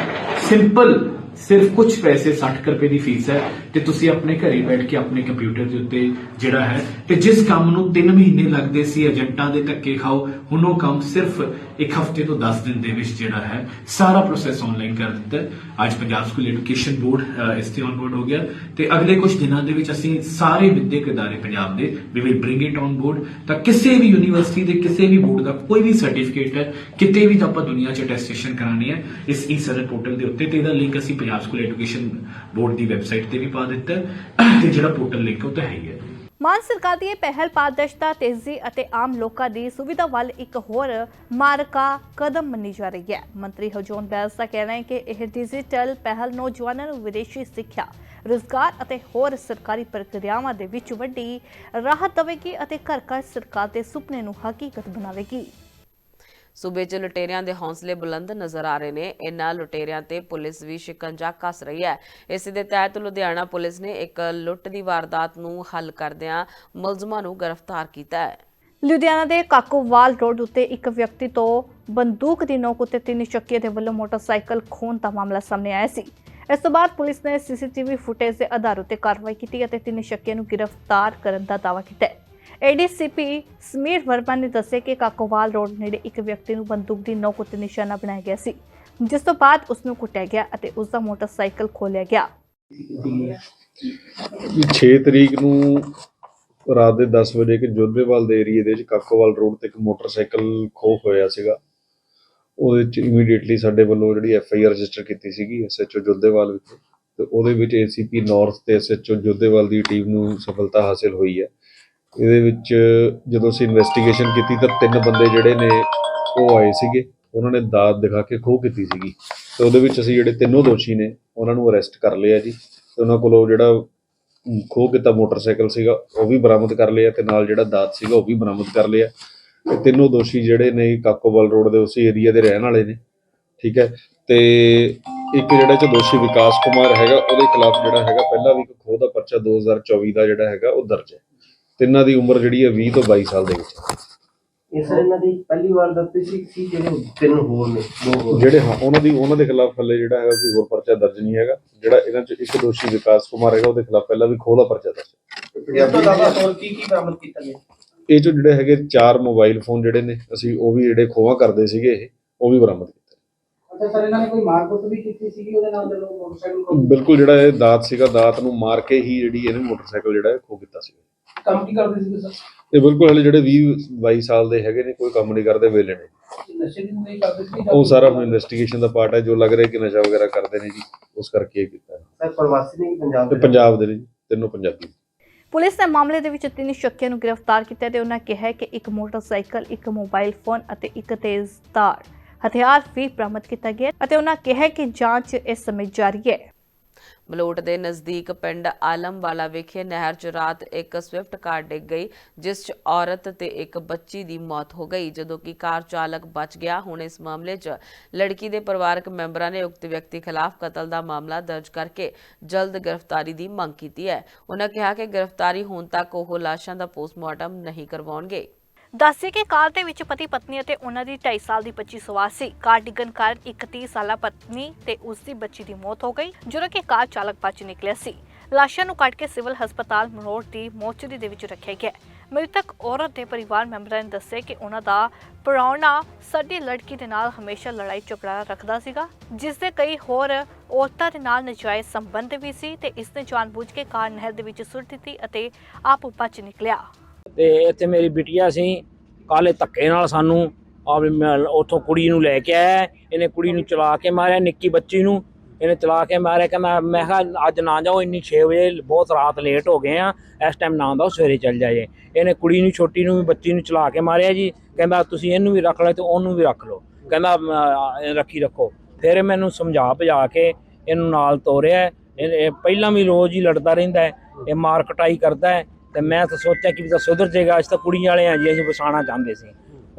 ਸਿੰਪਲ ਸਿਰਫ ਕੁਝ ਪੈਸੇ 60 ਕੁ ਰੁਪਏ ਦੀ ਫੀਸ ਹੈ ਤੇ ਤੁਸੀਂ ਆਪਣੇ ਘਰੇ ਬੈਠ ਕੇ ਆਪਣੇ ਕੰਪਿਊਟਰ ਦੇ ਉੱਤੇ ਜਿਹੜਾ ਹੈ ਤੇ ਜਿਸ ਕੰਮ ਨੂੰ 3 ਮਹੀਨੇ ਲੱਗਦੇ ਸੀ ਏਜੰਟਾਂ ਦੇ ਧੱਕੇ ਖਾਓ, ਹੁਣ ਉਹ ਕੰਮ ਸਿਰਫ ਇੱਕ ਹਫ਼ਤੇ ਤੋਂ 10 ਦਿਨ ਦੇ ਵਿੱਚ ਜਿਹੜਾ ਹੈ ਸਾਰਾ ਪ੍ਰੋਸੈਸ ਆਨਲਾਈਨ ਕਰ ਦਿੱਤਾ ਅੱਜ ਪੰਜਾਬ ਸਕੂਲ ਐਜੂਕੇਸ਼ਨ ਬੋਰਡ ਇਸ ਤੇ ਔਨ ਬੋਰਡ ਹੋ ਗਿਆ ਤੇ ਅਗਲੇ ਕੁਝ ਦਿਨਾਂ ਦੇ ਵਿੱਚ ਅਸੀਂ ਸਾਰੇ ਵਿਦਿਅਕ ਅਦਾਰੇ ਪੰਜਾਬ ਦੇ we will bring it on board ਤਾਂ ਕਿਸੇ ਵੀ ਯੂਨੀਵਰਸਿਟੀ ਦੇ, ਕਿਸੇ ਵੀ ਬੋਰਡ ਦਾ ਕੋਈ ਵੀ ਸਰਟੀਫਿਕੇਟ ਹੈ, ਕਿਤੇ ਵੀ ਤਾਂ ਆਪਾਂ ਦੁਨੀਆ 'ਚ ਅਟੈਸਟੇਸ਼ਨ ਕਰਾਣੀ ਹੈ। ਇਸ ਈ ਸਰਟ ਪੋਰਟਲ ਦੇ ਉੱਤੇ ਤੇ ਇਹਦਾ ਲਿੰਕ ਅਸੀਂ ਪੰਜਾਬ ਸਕੂਲ ਐਜੂਕੇਸ਼ਨ ਬੋਰਡ ਦੀ ਵੈਬਸਾਈਟ ਤੇ ਵੀ ਪਾ ਦਿੱਤਾ ਤੇ ਜਿਹੜਾ ਪੋਰਟਲ ਲਿੰਕ ਉਹ ਤਾਂ ਹੈ ਹੀ ਹੈ। ਮਾਨ ਸਰਕਾਰ ਦੀ ਇਹ ਪਹਿਲ ਪਾਰਦਰਸ਼ਤਾ, ਤੇਜ਼ੀ ਅਤੇ ਆਮ ਲੋਕਾਂ ਦੀ ਸੁਵਿਧਾ ਵੱਲ ਇੱਕ ਹੋਰ ਮਾਰਕਾ ਕਦਮ ਮੰਨੀ ਜਾ ਰਹੀ ਹੈ। ਮੰਤਰੀ ਹਰਜੋਨ ਬੈਂਸ ਦਾ ਕਹਿਣਾ ਹੈ ਕਿ ਇਹ ਡਿਜੀਟਲ ਪਹਿਲ ਨੌਜਵਾਨਾਂ ਨੂੰ ਵਿਦੇਸ਼ੀ ਸਿੱਖਿਆ, ਰੁਜ਼ਗਾਰ ਅਤੇ ਹੋਰ ਸਰਕਾਰੀ ਪ੍ਰਕਿਰਿਆਵਾਂ ਦੇ ਵਿੱਚ ਵੱਡੀ ਰਾਹਤ ਦੇਵੇਗੀ ਅਤੇ ਘਰ ਘਰ ਸਰਕਾਰ ਦੇ ਸੁਪਨੇ ਨੂੰ ਹਕੀਕਤ ਬਣਾਵੇਗੀ। ਸੂਬੇ 'ਚ ਲੁਟੇਰਿਆਂ ਦੇ ਹੌਸਲੇ ਬੁਲੰਦ ਨਜ਼ਰ ਆ ਰਹੇ ਨੇ। ਇਨ੍ਹਾਂ ਲੁਟੇਰਿਆਂ ਤੇ ਪੁਲਿਸ ਵੀ ਸ਼ਿਕੰਜਾ ਕੱਸ ਰਹੀ ਹੈ। ਇਸ ਦੇ ਤਹਿਤ ਲੁਧਿਆਣਾ ਪੁਲਿਸ ਨੇ ਇੱਕ ਲੁੱਟ ਦੀ ਵਾਰਦਾਤ ਨੂੰ ਹੱਲ ਕਰਦਿਆਂ ਮੁਲਜ਼ਮਾਂ ਨੂੰ ਗ੍ਰਿਫਤਾਰ ਕੀਤਾ ਹੈ। ਲੁਧਿਆਣਾ ਦੇ ਕਾਕੋਵਾਲ ਰੋਡ ਉੱਤੇ ਇੱਕ ਵਿਅਕਤੀ ਤੋਂ ਬੰਦੂਕ ਦੀ ਨੋਕ ਉੱਤੇ ਤਿੰਨ ਸ਼ੱਕੀਆਂ ਦੇ ਵੱਲੋਂ ਮੋਟਰਸਾਈਕਲ ਖੋਹਣ ਦਾ ਮਾਮਲਾ ਸਾਹਮਣੇ ਆਇਆ ਸੀ। ਇਸ ਤੋਂ ਬਾਅਦ ਪੁਲਿਸ ਨੇ ਸੀਸੀਟੀਵੀ ਫੁਟੇਜ ਦੇ ਆਧਾਰ ਉੱਤੇ ਕਾਰਵਾਈ ਕੀਤੀ ਅਤੇ ਤਿੰਨ ਸ਼ੱਕੀਆਂ ਨੂੰ ਗ੍ਰਿਫਤਾਰ ਕਰਨ ਦਾ ਦਾਅਵਾ ਕੀਤਾ ਹੈ। ਏਡੀਸੀਪੀ ਸਮੀਰ ਵਰਮਾ ਨੇ ਦੱਸਿਆ ਕਿ ਕਾਕੋਵਾਲ ਰੋਡ ਨੇੜੇ ਇੱਕ ਵਿਅਕਤੀ ਨੂੰ ਬੰਦੂਕ ਦੀ ਨੋਕ ਉੱਤੇ ਨਿਸ਼ਾਨਾ ਬਣਾਇਆ ਗਿਆ ਸੀ, ਜਿਸ ਤੋਂ ਬਾਅਦ ਉਸ ਨੂੰ ਕੁੱਟਿਆ ਗਿਆ ਅਤੇ ਉਸ ਦਾ ਮੋਟਰਸਾਈਕਲ ਖੋਲਿਆ ਗਿਆ। 6 ਤਰੀਕ ਨੂੰ ਰਾਤ ਦੇ 10 ਵਜੇ ਕਿ ਜੋਧੇਵਾਲ ਦੇ ਏਰੀਏ ਦੇ ਵਿੱਚ ਕਾਕੋਵਾਲ ਰੋਡ ਤੇ ਇੱਕ ਮੋਟਰਸਾਈਕਲ ਖੋਹ ਹੋਇਆ ਸੀਗਾ। ਉਹਦੇ ਚ ਇਮੀਡੀਏਟਲੀ ਸਾਡੇ ਵੱਲੋਂ ਜਿਹੜੀ ਐਫ ਆਈ ਆਰ ਰਜਿਸਟਰ ਕੀਤੀ ਸੀਗੀ ਐਸਐਚਓ ਜੋਧੇਵਾਲ ਵਿਖੇ ਤੇ ਉਹਦੇ ਵਿੱਚ ਏਸੀਪੀ ਨਾਰਥ ਤੇ ਐਸਐਚਓ ਜੋਧੇਵਾਲ ਦੀ ਟੀਮ ਨੂੰ ਸਫਲਤਾ ਹਾਸਿਲ ਹੋਈ ਹੈ। ਇਹਦੇ ਵਿੱਚ ਜਦੋਂ ਅਸੀਂ ਇਨਵੈਸਟੀਗੇਸ਼ਨ ਕੀਤੀ ਤਾਂ ਤਿੰਨ ਬੰਦੇ ਜਿਹੜੇ ਨੇ ਉਹ ਆਏ ਸੀਗੇ। ਉਹਨਾਂ ਨੇ ਦਾਤ ਦਿਖਾ ਕੇ ਖੋਹ ਕੀਤੀ ਸੀਗੀ। ਤੇ ਉਹਦੇ ਵਿੱਚ ਅਸੀਂ ਜਿਹੜੇ ਤਿੰਨੋਂ ਦੋਸ਼ੀ ਨੇ, ਉਹਨਾਂ ਨੂੰ ਅਰੈਸਟ ਕਰ ਲਿਆ ਜੀ। ਤੇ ਉਹਨਾਂ ਕੋਲੋਂ ਜਿਹੜਾ ਖੋਹ ਕੀਤਾ ਮੋਟਰਸਾਈਕਲ ਸੀਗਾ, ਉਹ ਵੀ ਬਰਾਮਦ ਕਰ ਲਿਆ ਤੇ ਨਾਲ ਜਿਹੜਾ ਦਾਤ ਸੀਗਾ, ਉਹ ਵੀ ਬਰਾਮਦ ਕਰ ਲਿਆ। ਤੇ ਤਿੰਨੋਂ ਦੋਸ਼ੀ ਜਿਹੜੇ ਨੇ, ਕਾਕੋਵਾਲ ਰੋਡ ਦੇ ਉਸੇ ਏਰੀਆ ਦੇ ਰਹਿਣ ਵਾਲੇ ਨੇ। ਠੀਕ ਹੈ? ਤੇ ਇੱਕ ਜਿਹੜਾ ਚ ਦੋਸ਼ੀ ਵਿਕਾਸ ਕੁਮਾਰ ਹੈਗਾ, ਉਹਦੇ ਖਿਲਾਫ ਜਿਹੜਾ ਹੈਗਾ, ਪਹਿਲਾਂ ਵੀ ਇੱਕ ਖੋਹ ਦਾ ਪਰਚਾ 2024 ਦਾ ਜਿਹੜਾ ਹੈਗਾ, ਉਹ ਦਰਜ ਹੈ। ਤਿੰਨਾਂ ਦੀ ਉਮਰ ਜਿਹੜੀ ਹੈ 20 ਤੋਂ 22 ਸਾਲ ਦੇ ਵਿੱਚ ਇਹ ਸਰ ਇਹਨਾਂ ਦੀ ਪਹਿਲੀ ਵਾਰ ਦੱਸੀ ਸੀ ਕਿ ਜਿਹੜੇ ਤਿੰਨ ਹੋਰ ਨੇ ਦੋ ਹੋਰ। ਜਿਹੜੇ ਹਾਂ ਉਹਨਾਂ ਦੀ ਉਹਨਾਂ ਦੇ ਖਿਲਾਫ ਹਲੇ ਜਿਹੜਾ ਹੈਗਾ ਕੋਈ ਹੋਰ ਪਰਚਾ ਦਰਜ ਨਹੀਂ ਹੈਗਾ। ਜਿਹੜਾ ਇਹਨਾਂ ਚ ਇੱਕ ਦੋਸ਼ੀ ਵਿਕਾਸ ਕੁਮਾਰ ਹੈਗਾ ਉਹਦੇ ਖਿਲਾਫ ਪਹਿਲਾਂ ਵੀ ਖੋਹ ਦਾ ਪਰਚਾ ਦਰਜ ਹੈ। ਇਸ ਤੋਂ ਇਲਾਵਾ ਹੋਰ ਕੀ ਕੀ ਬਰਾਮਦ ਕੀਤਾ ਗਿਆ? ਇਹ ਚੋਂ ਜਿਹੜੇ ਹੈਗੇ ਚਾਰ ਮੋਬਾਈਲ ਫੋਨ ਜਿਹੜੇ ਨੇ ਅਸੀਂ ਉਹ ਵੀ ਜਿਹੜੇ ਖੋਹਾਂ ਕਰਦੇ ਸੀਗੇ ਇਹ ਉਹ ਵੀ ਬਰਾਮਦ ਕੀਤੇ। ਅੱਛਾ ਸਰ ਇਹਨਾਂ ਨੇ ਕੋਈ ਮਾਰਕੁੱਟ ਵੀ ਕੀਤੀ ਸੀਗੀ ਉਹਦੇ ਨਾਲ ਜਦੋਂ ਮੋਟਰਸਾਈਕਲ ਬਿਲਕੁਲ ਜਿਹੜਾ ਇਹ ਦਾਤ ਸੀਗਾ ਦਾਤ ਨੂੰ ਮਾਰ ਕੇ ਹੀ ਜਿਹੜੀ ਇਹਨੇ ਮੋਟਰਸਾਈਕਲ ਜਿਹੜਾ ਖੋਹ ਕੀਤਾ ਸੀ ਕੰਮ ਕੀ ਕਰਦੇ ਸੀਗੇ ਸਰ। ਇਹ ਬਿਲਕੁਲ ਹਲੇ ਜਿਹੜੇ 20 22 ਸਾਲ ਦੇ ਹੈਗੇ ਨੇ ਕੋਈ ਕੰਮ ਨਹੀਂ ਕਰਦੇ ਵੇਲੇ ਨੇ। ਨਸ਼ੇ ਦੀ ਨਹੀਂ ਕਰਦੇ ਸੀ ਉਹ ਸਾਰਾ ਹੁਣ ਇਨਵੈਸਟੀਗੇਸ਼ਨ ਦਾ ਪਾਰਟ ਹੈ ਜੋ ਲੱਗ ਰਿਹਾ ਕਿ ਨਸ਼ਾ ਵਗੈਰਾ ਕਰਦੇ ਨੇ ਜੀ ਉਸ ਕਰਕੇ ਇਹ ਕੀਤਾ। ਹੈ। ਸਰ ਪ੍ਰਵਾਸੀ ਨੇ ਪੰਜਾਬ ਤੇ ਪੰਜਾਬ ਦੇ ਨੇ ਜੀ ਤਿੰਨੋਂ ਪੰਜਾਬੀ। ਪੁਲਿਸ ਨੇ ਮਾਮਲੇ ਦੇ ਵਿੱਚ ਤਿੰਨ ਸ਼ੱਕੀਆਂ ਨੂੰ ਗ੍ਰਿਫਤਾਰ ਕੀਤਾ ਤੇ ਉਹਨਾਂ ਕਿਹਾ ਹੈ ਕਿ ਇੱਕ ਮੋਟਰਸਾਈਕਲ ਇੱਕ ਮੋਬਾਈਲ ਫੋਨ ਅਤੇ ਇੱਕ ਤੇਜ਼ਧਾਰ ਹਥਿਆਰ ਵੀ ਬਰਾਮਦ ਕੀਤਾ ਗਿਆ ਅਤੇ ਉਹਨਾਂ ਕਿਹਾ ਹੈ ਕਿ ਜਾਂਚ ਇਸ ਸਮੇਂ ਜਾਰੀ ਹੈ। ਮਲੋਟ ਦੇ ਨਜ਼ਦੀਕ ਪਿੰਡ ਆਲਮਵਾਲਾ ਵਿਖੇ ਨਹਿਰ 'ਚ ਰਾਤ ਇੱਕ ਸਵਿਫਟ ਕਾਰ ਡਿੱਗ ਗਈ, ਜਿਸ 'ਚ ਔਰਤ ਤੇ ਇੱਕ ਬੱਚੀ ਦੀ ਮੌਤ ਹੋ ਗਈ। ਜਦੋਂ ਕਿ ਕਾਰ ਚਾਲਕ ਬਚ ਗਿਆ, ਹੁਣ ਇਸ ਮਾਮਲੇ 'ਚ ਲੜਕੀ ਦੇ ਪਰਿਵਾਰਕ ਮੈਂਬਰਾਂ ਨੇ ਉਕਤ ਵਿਅਕਤੀ ਖਿਲਾਫ ਕਤਲ ਦਾ ਮਾਮਲਾ ਦਰਜ ਕਰਕੇ ਜਲਦ ਗ੍ਰਿਫਤਾਰੀ ਦੀ ਮੰਗ ਕੀਤੀ ਹੈ। ਉਹਨਾਂ ਕਿਹਾ ਕਿ ਗ੍ਰਿਫਤਾਰੀ ਹੋਣ ਤੱਕ ਉਹ ਲਾਸ਼ਾਂ ਦਾ ਪੋਸਟਮਾਰਟਮ ਨਹੀਂ ਕਰਵਾਉਣਗੇ। ਦੱਸਿਆ ਕਿ ਕਾਰ ਦੇ ਵਿੱਚ ਪਤੀ ਪਤਨੀ ਅਤੇ ਉਹਨਾਂ ਦੀ 2.5 ਸਾਲ ਦੀ ਬੱਚੀ ਸਵਾਰ ਸੀ। ਕਾਰ ਡਿੱਗਣ ਕਾਰਨ ਇੱਕ 30 ਸਾਲਾ ਪਤਨੀ ਤੇ ਉਸ ਦੀ ਬੱਚੀ ਦੀ ਮੌਤ ਹੋ ਗਈ, ਜਦੋਂ ਕਿ ਕਾਰ ਚਾਲਕ ਬਚ ਨਿਕਲਿਆ ਸੀ। ਲਾਸ਼ਾਂ ਨੂੰ ਕੱਢ ਕੇ ਸਿਵਲ ਹਸਪਤਾਲ ਮਰੋੜ ਦੀ ਮੋਰਚਰੀ ਦੇ ਵਿੱਚ ਰੱਖਿਆ ਗਿਆ। ਮ੍ਰਿਤਕ ਔਰਤ ਦੇ ਪਰਿਵਾਰ ਮੈਂਬਰਾਂ ਨੇ ਦੱਸਿਆ ਕਿ ਉਹਨਾਂ ਦਾ ਪ੍ਰਾਹੁਣਾ ਸਾਡੀ ਲੜਕੀ ਦੇ ਨਾਲ ਹਮੇਸ਼ਾ ਲੜਾਈ ਝਗੜਾ ਰੱਖਦਾ ਸੀਗਾ, ਜਿਸ ਦੇ ਕਈ ਹੋਰ ਔਰਤਾਂ ਦੇ ਨਾਲ ਨਜਾਇਜ਼ ਸੰਬੰਧ ਵੀ ਸੀ ਤੇ ਇਸ ਨੇ ਜਾਣਬੁੱਝ ਕੇ ਕਾਰ ਨਹਿਰ ਦੇ ਵਿੱਚ ਸੁੱਟ ਦਿੱਤੀ ਅਤੇ ਆਪ ਬਚ ਨਿਕਲਿਆ। ਤੇ ਇੱਥੇ ਮੇਰੀ ਬਿਟੀਆ ਸੀ ਕਾਲੇ ਧੱਕੇ ਨਾਲ ਸਾਨੂੰ ਆਪ ਮੈਂ, ਉੱਥੋਂ ਕੁੜੀ ਨੂੰ ਲੈ ਕੇ ਆਇਆ, ਇਹਨੇ ਕੁੜੀ ਨੂੰ ਚਲਾ ਕੇ ਮਾਰਿਆ, ਨਿੱਕੀ ਬੱਚੀ ਨੂੰ। ਇਹਨੇ ਚਲਾ ਕੇ ਮਾਰਿਆ, ਕਹਿੰਦਾ, ਮੈਂ ਕਿਹਾ, ਅੱਜ ਨਾ ਜਾਓ, ਇੰਨੀ 6 ਵਜੇ, ਬਹੁਤ ਰਾਤ ਲੇਟ ਹੋ ਗਏ ਆ, ਇਸ ਟਾਈਮ ਨਾ ਆਉਂਦਾ ਸਵੇਰੇ ਚੱਲ ਜਾਏ। ਇਹਨੇ ਕੁੜੀ ਨੂੰ, ਛੋਟੀ ਨੂੰ ਵੀ, ਬੱਚੀ ਨੂੰ ਚਲਾ ਕੇ ਮਾਰਿਆ ਜੀ। ਕਹਿੰਦਾ, ਤੁਸੀਂ ਇਹਨੂੰ ਵੀ ਰੱਖ ਲਓ, ਤੇ ਉਹਨੂੰ ਵੀ ਰੱਖ ਲਓ। ਕਹਿੰਦਾ ਰੱਖੀ ਰੱਖੋ। ਫਿਰ ਮੈਨੂੰ ਸਮਝਾ ਭਜਾ ਕੇ ਇਹਨੂੰ ਨਾਲ ਤੋਰਿਆ। ਇਹ ਇਹ ਪਹਿਲਾਂ ਵੀ ਰੋਜ਼ ਹੀ ਲੜਦਾ ਰਹਿੰਦਾ ਹੈ, ਇਹ ਮਾਰ ਕਟਾਈ ਕਰਦਾ ਹੈ। ਤੇ ਮੈਂ ਤਾਂ ਸੋਚਿਆ ਕਿ ਵੀ ਤਾਂ ਸੁਧਰ ਜਾਏਗਾ ਅਸੀਂ ਤਾਂ ਕੁੜੀ ਵਾਲੇ ਆ ਜੀ ਅਸੀਂ ਵਸਾਣਾ ਚਾਹੁੰਦੇ ਸੀ।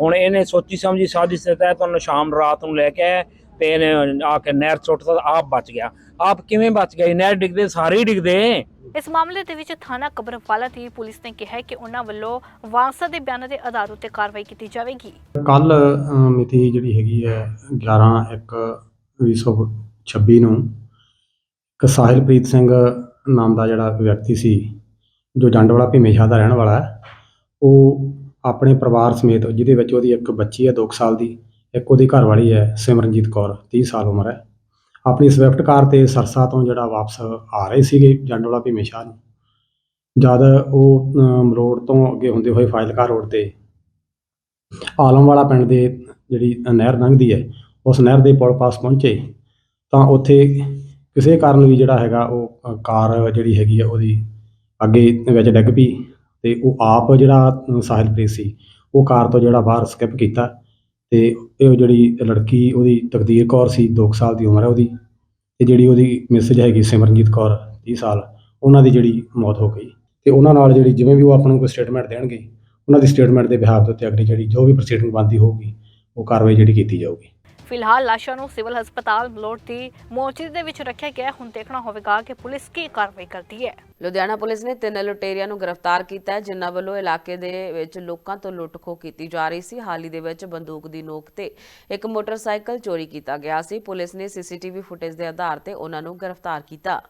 ਹੁਣ ਇਹਨੇ ਸੋਚੀ ਸਮਝੀ ਸਾਜ਼ਿਸ਼ ਦੇ ਤਹਿਤ ਉਹਨੂੰ ਸ਼ਾਮ ਰਾਤ ਨੂੰ ਲੈ ਕੇ ਤੇ ਇਹਨੇ ਆ ਕੇ ਨਹਿਰ ਤਾਂ ਆਪ ਬਚ ਗਿਆ। ਆਪ ਕਿਵੇਂ ਬਚ ਗਿਆ ਨਹਿਰ ਡਿੱਗਦੇ ਸਾਰੇ ਹੀ ਡਿੱਗਦੇ। ਇਸ ਮਾਮਲੇ ਦੇ ਵਿੱਚ ਥਾਣਾ ਕਬਰਵਾਲਾ ਦੀ ਪੁਲਿਸ ਨੇ ਕਿਹਾ ਹੈ ਕਿ ਉਹਨਾਂ ਵੱਲੋਂ ਵਾਂਸਾ ਦੇ ਬਿਆਨਾਂ ਦੇ ਆਧਾਰ ਉੱਤੇ ਕਾਰਵਾਈ ਕੀਤੀ ਜਾਵੇਗੀ। ਕੱਲ ਮਿਤੀ ਜਿਹੜੀ ਹੈਗੀ ਹੈ 11 1 2026 ਨੂੰ ਇੱਕ ਸਾਹਿਲਪ੍ਰੀਤ ਸਿੰਘ ਨਾਮ ਦਾ ਜਿਹੜਾ ਵਿਅਕਤੀ ਸੀ ਜੋ ਜੰਡਵਾਲਾ ਭੀਮੇਸ਼ਾਹ ਦਾ ਰਹਿਣ ਵਾਲਾ ਹੈ ਉਹ ਆਪਣੇ ਪਰਿਵਾਰ ਸਮੇਤ ਜਿਹਦੇ ਵਿੱਚ ਉਹਦੀ ਇੱਕ ਬੱਚੀ ਹੈ 2 ਸਾਲ ਦੀ ਇੱਕ ਉਹਦੀ ਘਰਵਾਲੀ ਹੈ ਸਿਮਰਨਜੀਤ ਕੌਰ 30 ਸਾਲ ਉਮਰ ਹੈ। ਆਪਣੀ ਸਵਿਫਟ ਕਾਰ ਤੇ ਸਰਸਾ ਤੋਂ ਜਿਹੜਾ ਵਾਪਸ ਆ ਰਹੇ ਸੀਗੇ ਜੰਡਵਾਲਾ ਭੀਮੇਸ਼ਾਹ ਨੂੰ। ਜਦ ਉਹ ਅਮ, ਤੋਂ ਅੱਗੇ ਹੁੰਦੇ ਹੋਏ ਫਾਜ਼ਿਲਕਾ ਰੋਡ ਤੇ ਆਲਮਵਾਲਾ ਪਿੰਡ ਦੇ ਜਿਹੜੀ ਨਹਿਰ ਲੰਘਦੀ ਹੈ ਉਸ ਨਹਿਰ ਦੇ ਪੁਲ ਪਾਸ ਪਹੁੰਚੇ ਤਾਂ ਉੱਥੇ ਕਿਸੇ ਕਾਰਨ ਵੀ ਜਿਹੜਾ ਹੈਗਾ ਉਹ ਕਾਰ ਜਿਹੜੀ ਹੈਗੀ ਆ ਉਹਦੀ ਅੱਗੇ ਵਿੱਚ ਡਿੱਗ ਪਈ ਅਤੇ ਉਹ ਆਪ ਜਿਹੜਾ ਸਾਹਿਲਪ੍ਰੀਤ ਸੀ, ਉਹ ਕਾਰ ਤੋਂ ਜਿਹੜਾ ਬਾਹਰ ਸਕਿਪ ਕੀਤਾ ਅਤੇ ਇਹ ਜਿਹੜੀ ਲੜਕੀ ਉਹਦੀ ਤਕਦੀਰ ਕੌਰ ਸੀ, ਦੋ ਕੁ ਸਾਲ ਦੀ ਉਮਰ ਹੈ ਉਹਦੀ ਅਤੇ ਜਿਹੜੀ ਉਹਦੀ ਮਿਸਜ ਹੈਗੀ ਸਿਮਰਨਜੀਤ ਕੌਰ, ਤੀਹ ਸਾਲ, ਉਹਨਾਂ ਦੀ ਜਿਹੜੀ ਮੌਤ ਹੋ ਗਈ ਅਤੇ ਉਹਨਾਂ ਨਾਲ ਜਿਹੜੀ ਜਿਵੇਂ ਵੀ ਉਹ ਆਪਾਂ ਨੂੰ ਕੋਈ ਸਟੇਟਮੈਂਟ ਦੇਣਗੇ, ਉਹਨਾਂ ਦੀ ਸਟੇਟਮੈਂਟ ਦੇ ਬਿਹਾਫ ਦੇ ਉੱਤੇ ਅਗਲੀ ਜਿਹੜੀ ਜੋ ਵੀ ਪ੍ਰੋਸੀਡਿੰਗ ਬਣਦੀ ਹੋਊਗੀ, ਉਹ ਕਾਰਵਾਈ ਜਿਹੜੀ ਕੀਤੀ ਜਾਊਗੀ। ਫਿਲਹਾਲ ਲਾਸ਼ਾਂ ਨੂੰ ਸਿਵਲ ਹਸਪਤਾਲ ਮਲੋਟ ਦੀ ਮੋਰਚਰੀ ਦੇ ਵਿੱਚ ਰੱਖਿਆ ਗਿਆ। ਹੁਣ ਦੇਖਣਾ ਹੋਵੇਗਾ ਕਿ ਪੁਲਿਸ ਕੀ ਕਾਰਵਾਈ ਕਰਦੀ ਹੈ। ਲੁਧਿਆਣਾ ਪੁਲਿਸ ਨੇ ਤਿੰਨ ਲੁਟੇਰਿਆਂ ਨੂੰ ਗ੍ਰਿਫਤਾਰ ਕੀਤਾ ਹੈ ਜਿਨ੍ਹਾਂ ਵੱਲੋਂ ਇਲਾਕੇ ਦੇ ਵਿੱਚ ਲੋਕਾਂ ਤੋਂ ਲੁੱਟ-ਖੋਹ ਕੀਤੀ ਜਾ ਰਹੀ ਸੀ। ਹਾਲ ਹੀ ਦੇ ਵਿੱਚ ਬੰਦੂਕ ਦੀ ਨੋਕ ਤੇ ਇੱਕ ਮੋਟਰਸਾਈਕਲ ਚੋਰੀ ਕੀਤਾ ਗਿਆ ਸੀ। ਪੁਲਿਸ ਨੇ ਸੀਸੀਟੀਵੀ ਫੁਟੇਜ ਦੇ ਆਧਾਰ ਤੇ ਉਹਨਾਂ ਨੂੰ ਗ੍ਰਿਫਤਾਰ ਕੀਤਾ।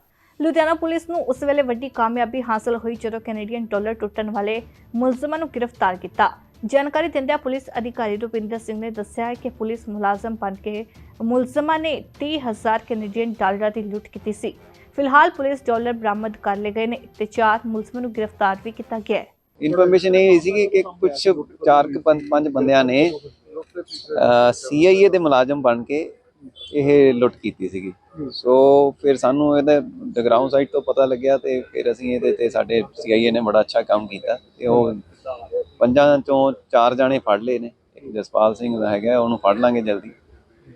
ਲੁਧਿਆਣਾ ਪੁਲਿਸ ਨੂੰ ਉਸ ਵੇਲੇ ਵੱਡੀ ਕਾਮਯਾਬੀ ਹਾਸਲ ਹੋਈ ਜਦੋਂ ਕੈਨੇਡੀਅਨ ਡਾਲਰ ਟੁੱਟਣ ਵਾਲੇ ਮੁਲਜ਼ਮਾਂ ਨੂੰ ਗ੍ਰਿਫਤਾਰ ਕੀਤਾ। ਜਾਣਕਾਰੀ ਦਿੰਦਿਆਂ ਪੁਲਿਸ ਅਧਿਕਾਰੀ ਰੁਪਿੰਦਰ ਸਿੰਘ ਨੇ ਦੱਸਿਆ ਕਿ ਪੁਲਿਸ ਮੁਲਾਜ਼ਮ ਬਣ ਕੇ ਮੁਲਜ਼ਮਾਂ ਨੇ 30000 ਕੈਨੇਡੀਅਨ ਡਾਲਰਾਂ ਦੀ ਲੁੱਟ ਕੀਤੀ ਸੀ। ਫਿਲਹਾਲ ਪੁਲਿਸ ਡਾਲਰ ਬਰਾਮਦ ਕਰ ਲਏ ਗਏ ਨੇ ਤੇ ਚਾਰ ਮੁਲਜ਼ਮਾਂ ਨੂੰ ਗ੍ਰਿਫਤਾਰ ਵੀ ਕੀਤਾ ਗਿਆ ਹੈ। ਇਨਫੋਰਮੇਸ਼ਨ ਇਹ ਸੀ ਕਿ ਕੁਝ ਚਾਰ ਪੰਜ ਬੰਦਿਆਂ ਨੇ ਸੀਆਈਏ ਦੇ ਮੁਲਾਜ਼ਮ ਬਣ ਕੇ ਇਹ ਲੁੱਟ ਕੀਤੀ ਸੀਗੀ। ਸੋ ਫਿਰ ਸਾਨੂੰ ਇਹਦਾ ਡਗਰਾਊਂਡ ਸਾਈਡ ਤੋਂ ਪਤਾ ਲੱਗਿਆ ਤੇ ਫਿਰ ਅਸੀਂ ਇਹਦੇ ਤੇ ਸਾਡੇ ਸੀਆਈਏ ਨੇ ਬੜਾ ਅੱਛਾ ਕੰਮ ਕੀਤਾ ਤੇ ਉਹ ਪੰਜਾਂ ਚੋਂ ਚਾਰ ਜਾਣੇ ਫੜ ਲਏ ਨੇ। ਇੱਕ ਜਸਪਾਲ ਸਿੰਘ ਦਾ ਹੈਗਾ, ਉਹਨੂੰ ਫੜ ਲਾਂਗੇ ਜਲਦੀ।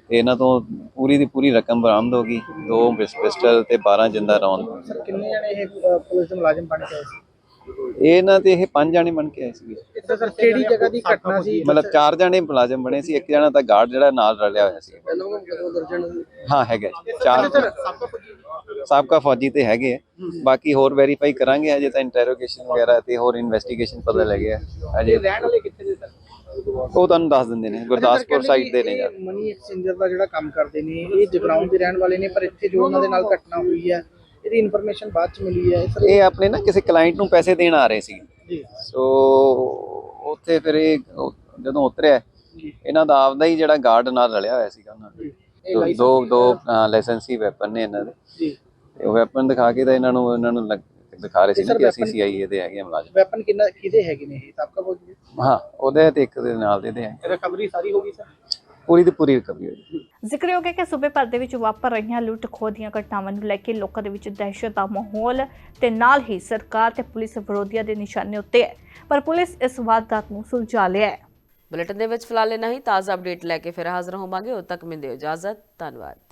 ਤੇ ਇਹਨਾਂ ਤੋਂ ਪੂਰੀ ਦੀ ਪੂਰੀ ਰਕਮ ਬਰਾਮਦ ਹੋ ਗਈ। ਦੋ ਪਿਸਟਲ ਤੇ 12 ਜਿੰਦਾ ਰੌਂਦ ਸਰ, ਕਿੰਨੇ ਜਣੇ ਇਹ ਪੁਲਿਸ ਦੇ ਮੁਲਾਜ਼ਮ ਬਣ ਕੇ ਆਏ ਸੀ? ਇਹਨਾਂ ਤੇ ਇਹ ਪੰਜ ਜਾਣੇ ਬਣ ਕੇ ਆਏ ਸੀਗੇ। ਇੱਥੇ ਸਰ ਕਿਹੜੀ ਜਗ੍ਹਾ ਦੀ ਘਟਨਾ ਸੀ? ਮਤਲਬ ਚਾਰ ਜਾਣੇ ਮੁਲਾਜ਼ਮ ਬਣੇ ਸੀ ਇੱਕ ਜਣਾ ਤਾਂ ਗਾਰਡ ਜਿਹੜਾ ਨਾਲ ਰਲਿਆ ਹੋਇਆ ਸੀ। ਹਾਂ ਹੈਗਾ ਜੀ, ਚਾਰ ਸਾਬਕਾ ਫੌਜੀ ਤੇ ਹੈਗੇ ਆ। ਬਾਕੀ ਹੋਰ ਵੈਰੀਫਾਈ ਕਰਾਂਗੇ ਅਜੇ ਤਾਂ ਇੰਟਰੋਗੇਸ਼ਨ ਵਗੈਰਾ ਤੇ ਹੋਰ ਇਨਵੈਸਟੀਗੇਸ਼ਨ ਪਤਾ ਲੱਗਿਆ ਅਜੇ ਰਹਿਣ ਵਾਲੇ ਕਿੱਥੇ ਦੇ ਸਰ? ਉਹ ਤੁਹਾਨੂੰ ਦੱਸ ਦਿੰਦੇ ਨੇ ਗੁਰਦਾਸਪੁਰ ਸਾਈਡ ਦੇ ਨੇ ਜੀ ਮਨੀ ਐਕਸਚੇਂਜਰ ਦਾ ਜਿਹੜਾ ਕੰਮ ਕਰਦੇ ਨੇ ਇਹ ਜਗਰਾਉਂ ਦੇ ਰਹਿਣ ਵਾਲੇ ਨੇ ਪਰ ਇੱਥੇ ਜੋ ਉਹਨਾਂ ਦੇ ਨਾਲ ਘਟਨਾ ਹੋਈ ਹੈ ਇਹਦੀ ਇਨਫੋਰਮੇਸ਼ਨ ਬਾਅਦ ਚ ਮਿਲੀ ਹੈ ਸਰ ਇਹ ਆਪਣੇ ਨਾ ਕਿਸੇ ਕਲਾਇੰਟ ਨੂੰ ਪੈਸੇ ਦੇਣ ਆ ਰਹੇ ਸੀ। ਜੀ। ਸੋ ਉੱਥੇ ਫਿਰ ਇਹ ਉਹ ਜਦੋਂ ਉਤਰਿਆ ਇਹਨਾਂ ਦਾ ਆਪਦਾ ਹੀ ਜਿਹੜਾ ਗਾਰਡ ਨਾਲ ਰਲਿਆ ਹੋਇਆ ਸੀਗਾ ਉਹਨਾਂ ਇਹ ਦਾ ਦੋ ਦੋ ਲਾਇਸੈਂਸੀ ਵੈਪਨ ਨੇ ਇਹਨਾਂ ਦੇ। ਜੀ। ਉਹ ਵੈਪਨ ਦਿਖਾ ਕੇ ਤਾਂ ਇਹਨਾਂ ਨੂੰ ਇਹਨਾਂ ਨੂੰ ਦਿਖਾ ਰਹੇ ਸੀ ਨਾ ਕਿ ਅਸੀਂ ਸੀਆਈਏ ਦੇ ਹੈਗੇ ਮੁਲਾਜ਼ਮ। ਵੈਪਨ ਕਿੰਨਾ ਕਿਹਦੇ ਹੈਗੇ ਨੇ ਇਹ? ਸਾਬਕਾ ਫੌਜੀ ਹਾਂ ਉਹਦੇ ਤੇ ਇੱਕ ਦੇ ਨਾਲ ਦੇ ਦੇ ਹੈ ਰਿਕਵਰੀ ਸਾਰੀ ਹੋ ਗਈ ਸਰ ਪੂਰੀ ਦੀ ਪੂਰੀ ਰਿਕਵਰੀ ਹੋਈ। ਜ਼ਿਕਰਯੋਗ ਹੈ ਕਿ ਸੂਬੇ ਭਰ ਦੇ ਵਿੱਚ ਵਾਪਰ ਰਹੀਆਂ ਲੁੱਟ ਖੋਹ ਦੀਆਂ ਘਟਨਾਵਾਂ ਨੂੰ ਲੈ ਕੇ ਲੋਕਾਂ ਦੇ ਵਿੱਚ ਦਹਿਸ਼ਤ ਦਾ ਮਾਹੌਲ ਤੇ ਨਾਲ ਹੀ ਸਰਕਾਰ ਤੇ ਪੁਲਿਸ ਵਿਰੋਧੀਆਂ ਦੇ ਨਿਸ਼ਾਨੇ ਉੱਤੇ ਹੈ। ਪਰ ਪੁਲਿਸ ਇਸ ਵਾਰਦਾਤ ਨੂੰ ਸੁਲਝਾ ਲਿਆ ਹੈ। ਬੁਲੇਟਿਨ ਦੇ ਵਿੱਚ ਫਿਲਹਾਲ ਇੰਨਾ ਹੀ। ਤਾਜ਼ਾ ਅਪਡੇਟ ਲੈ ਕੇ ਫਿਰ ਹਾਜ਼ਰ ਹੋਵਾਂਗੇ। ਉਦੋਂ ਤੱਕ ਮਿਲਦੇ ਹੋ ਇਜਾਜ਼ਤ। ਧੰਨਵਾਦ।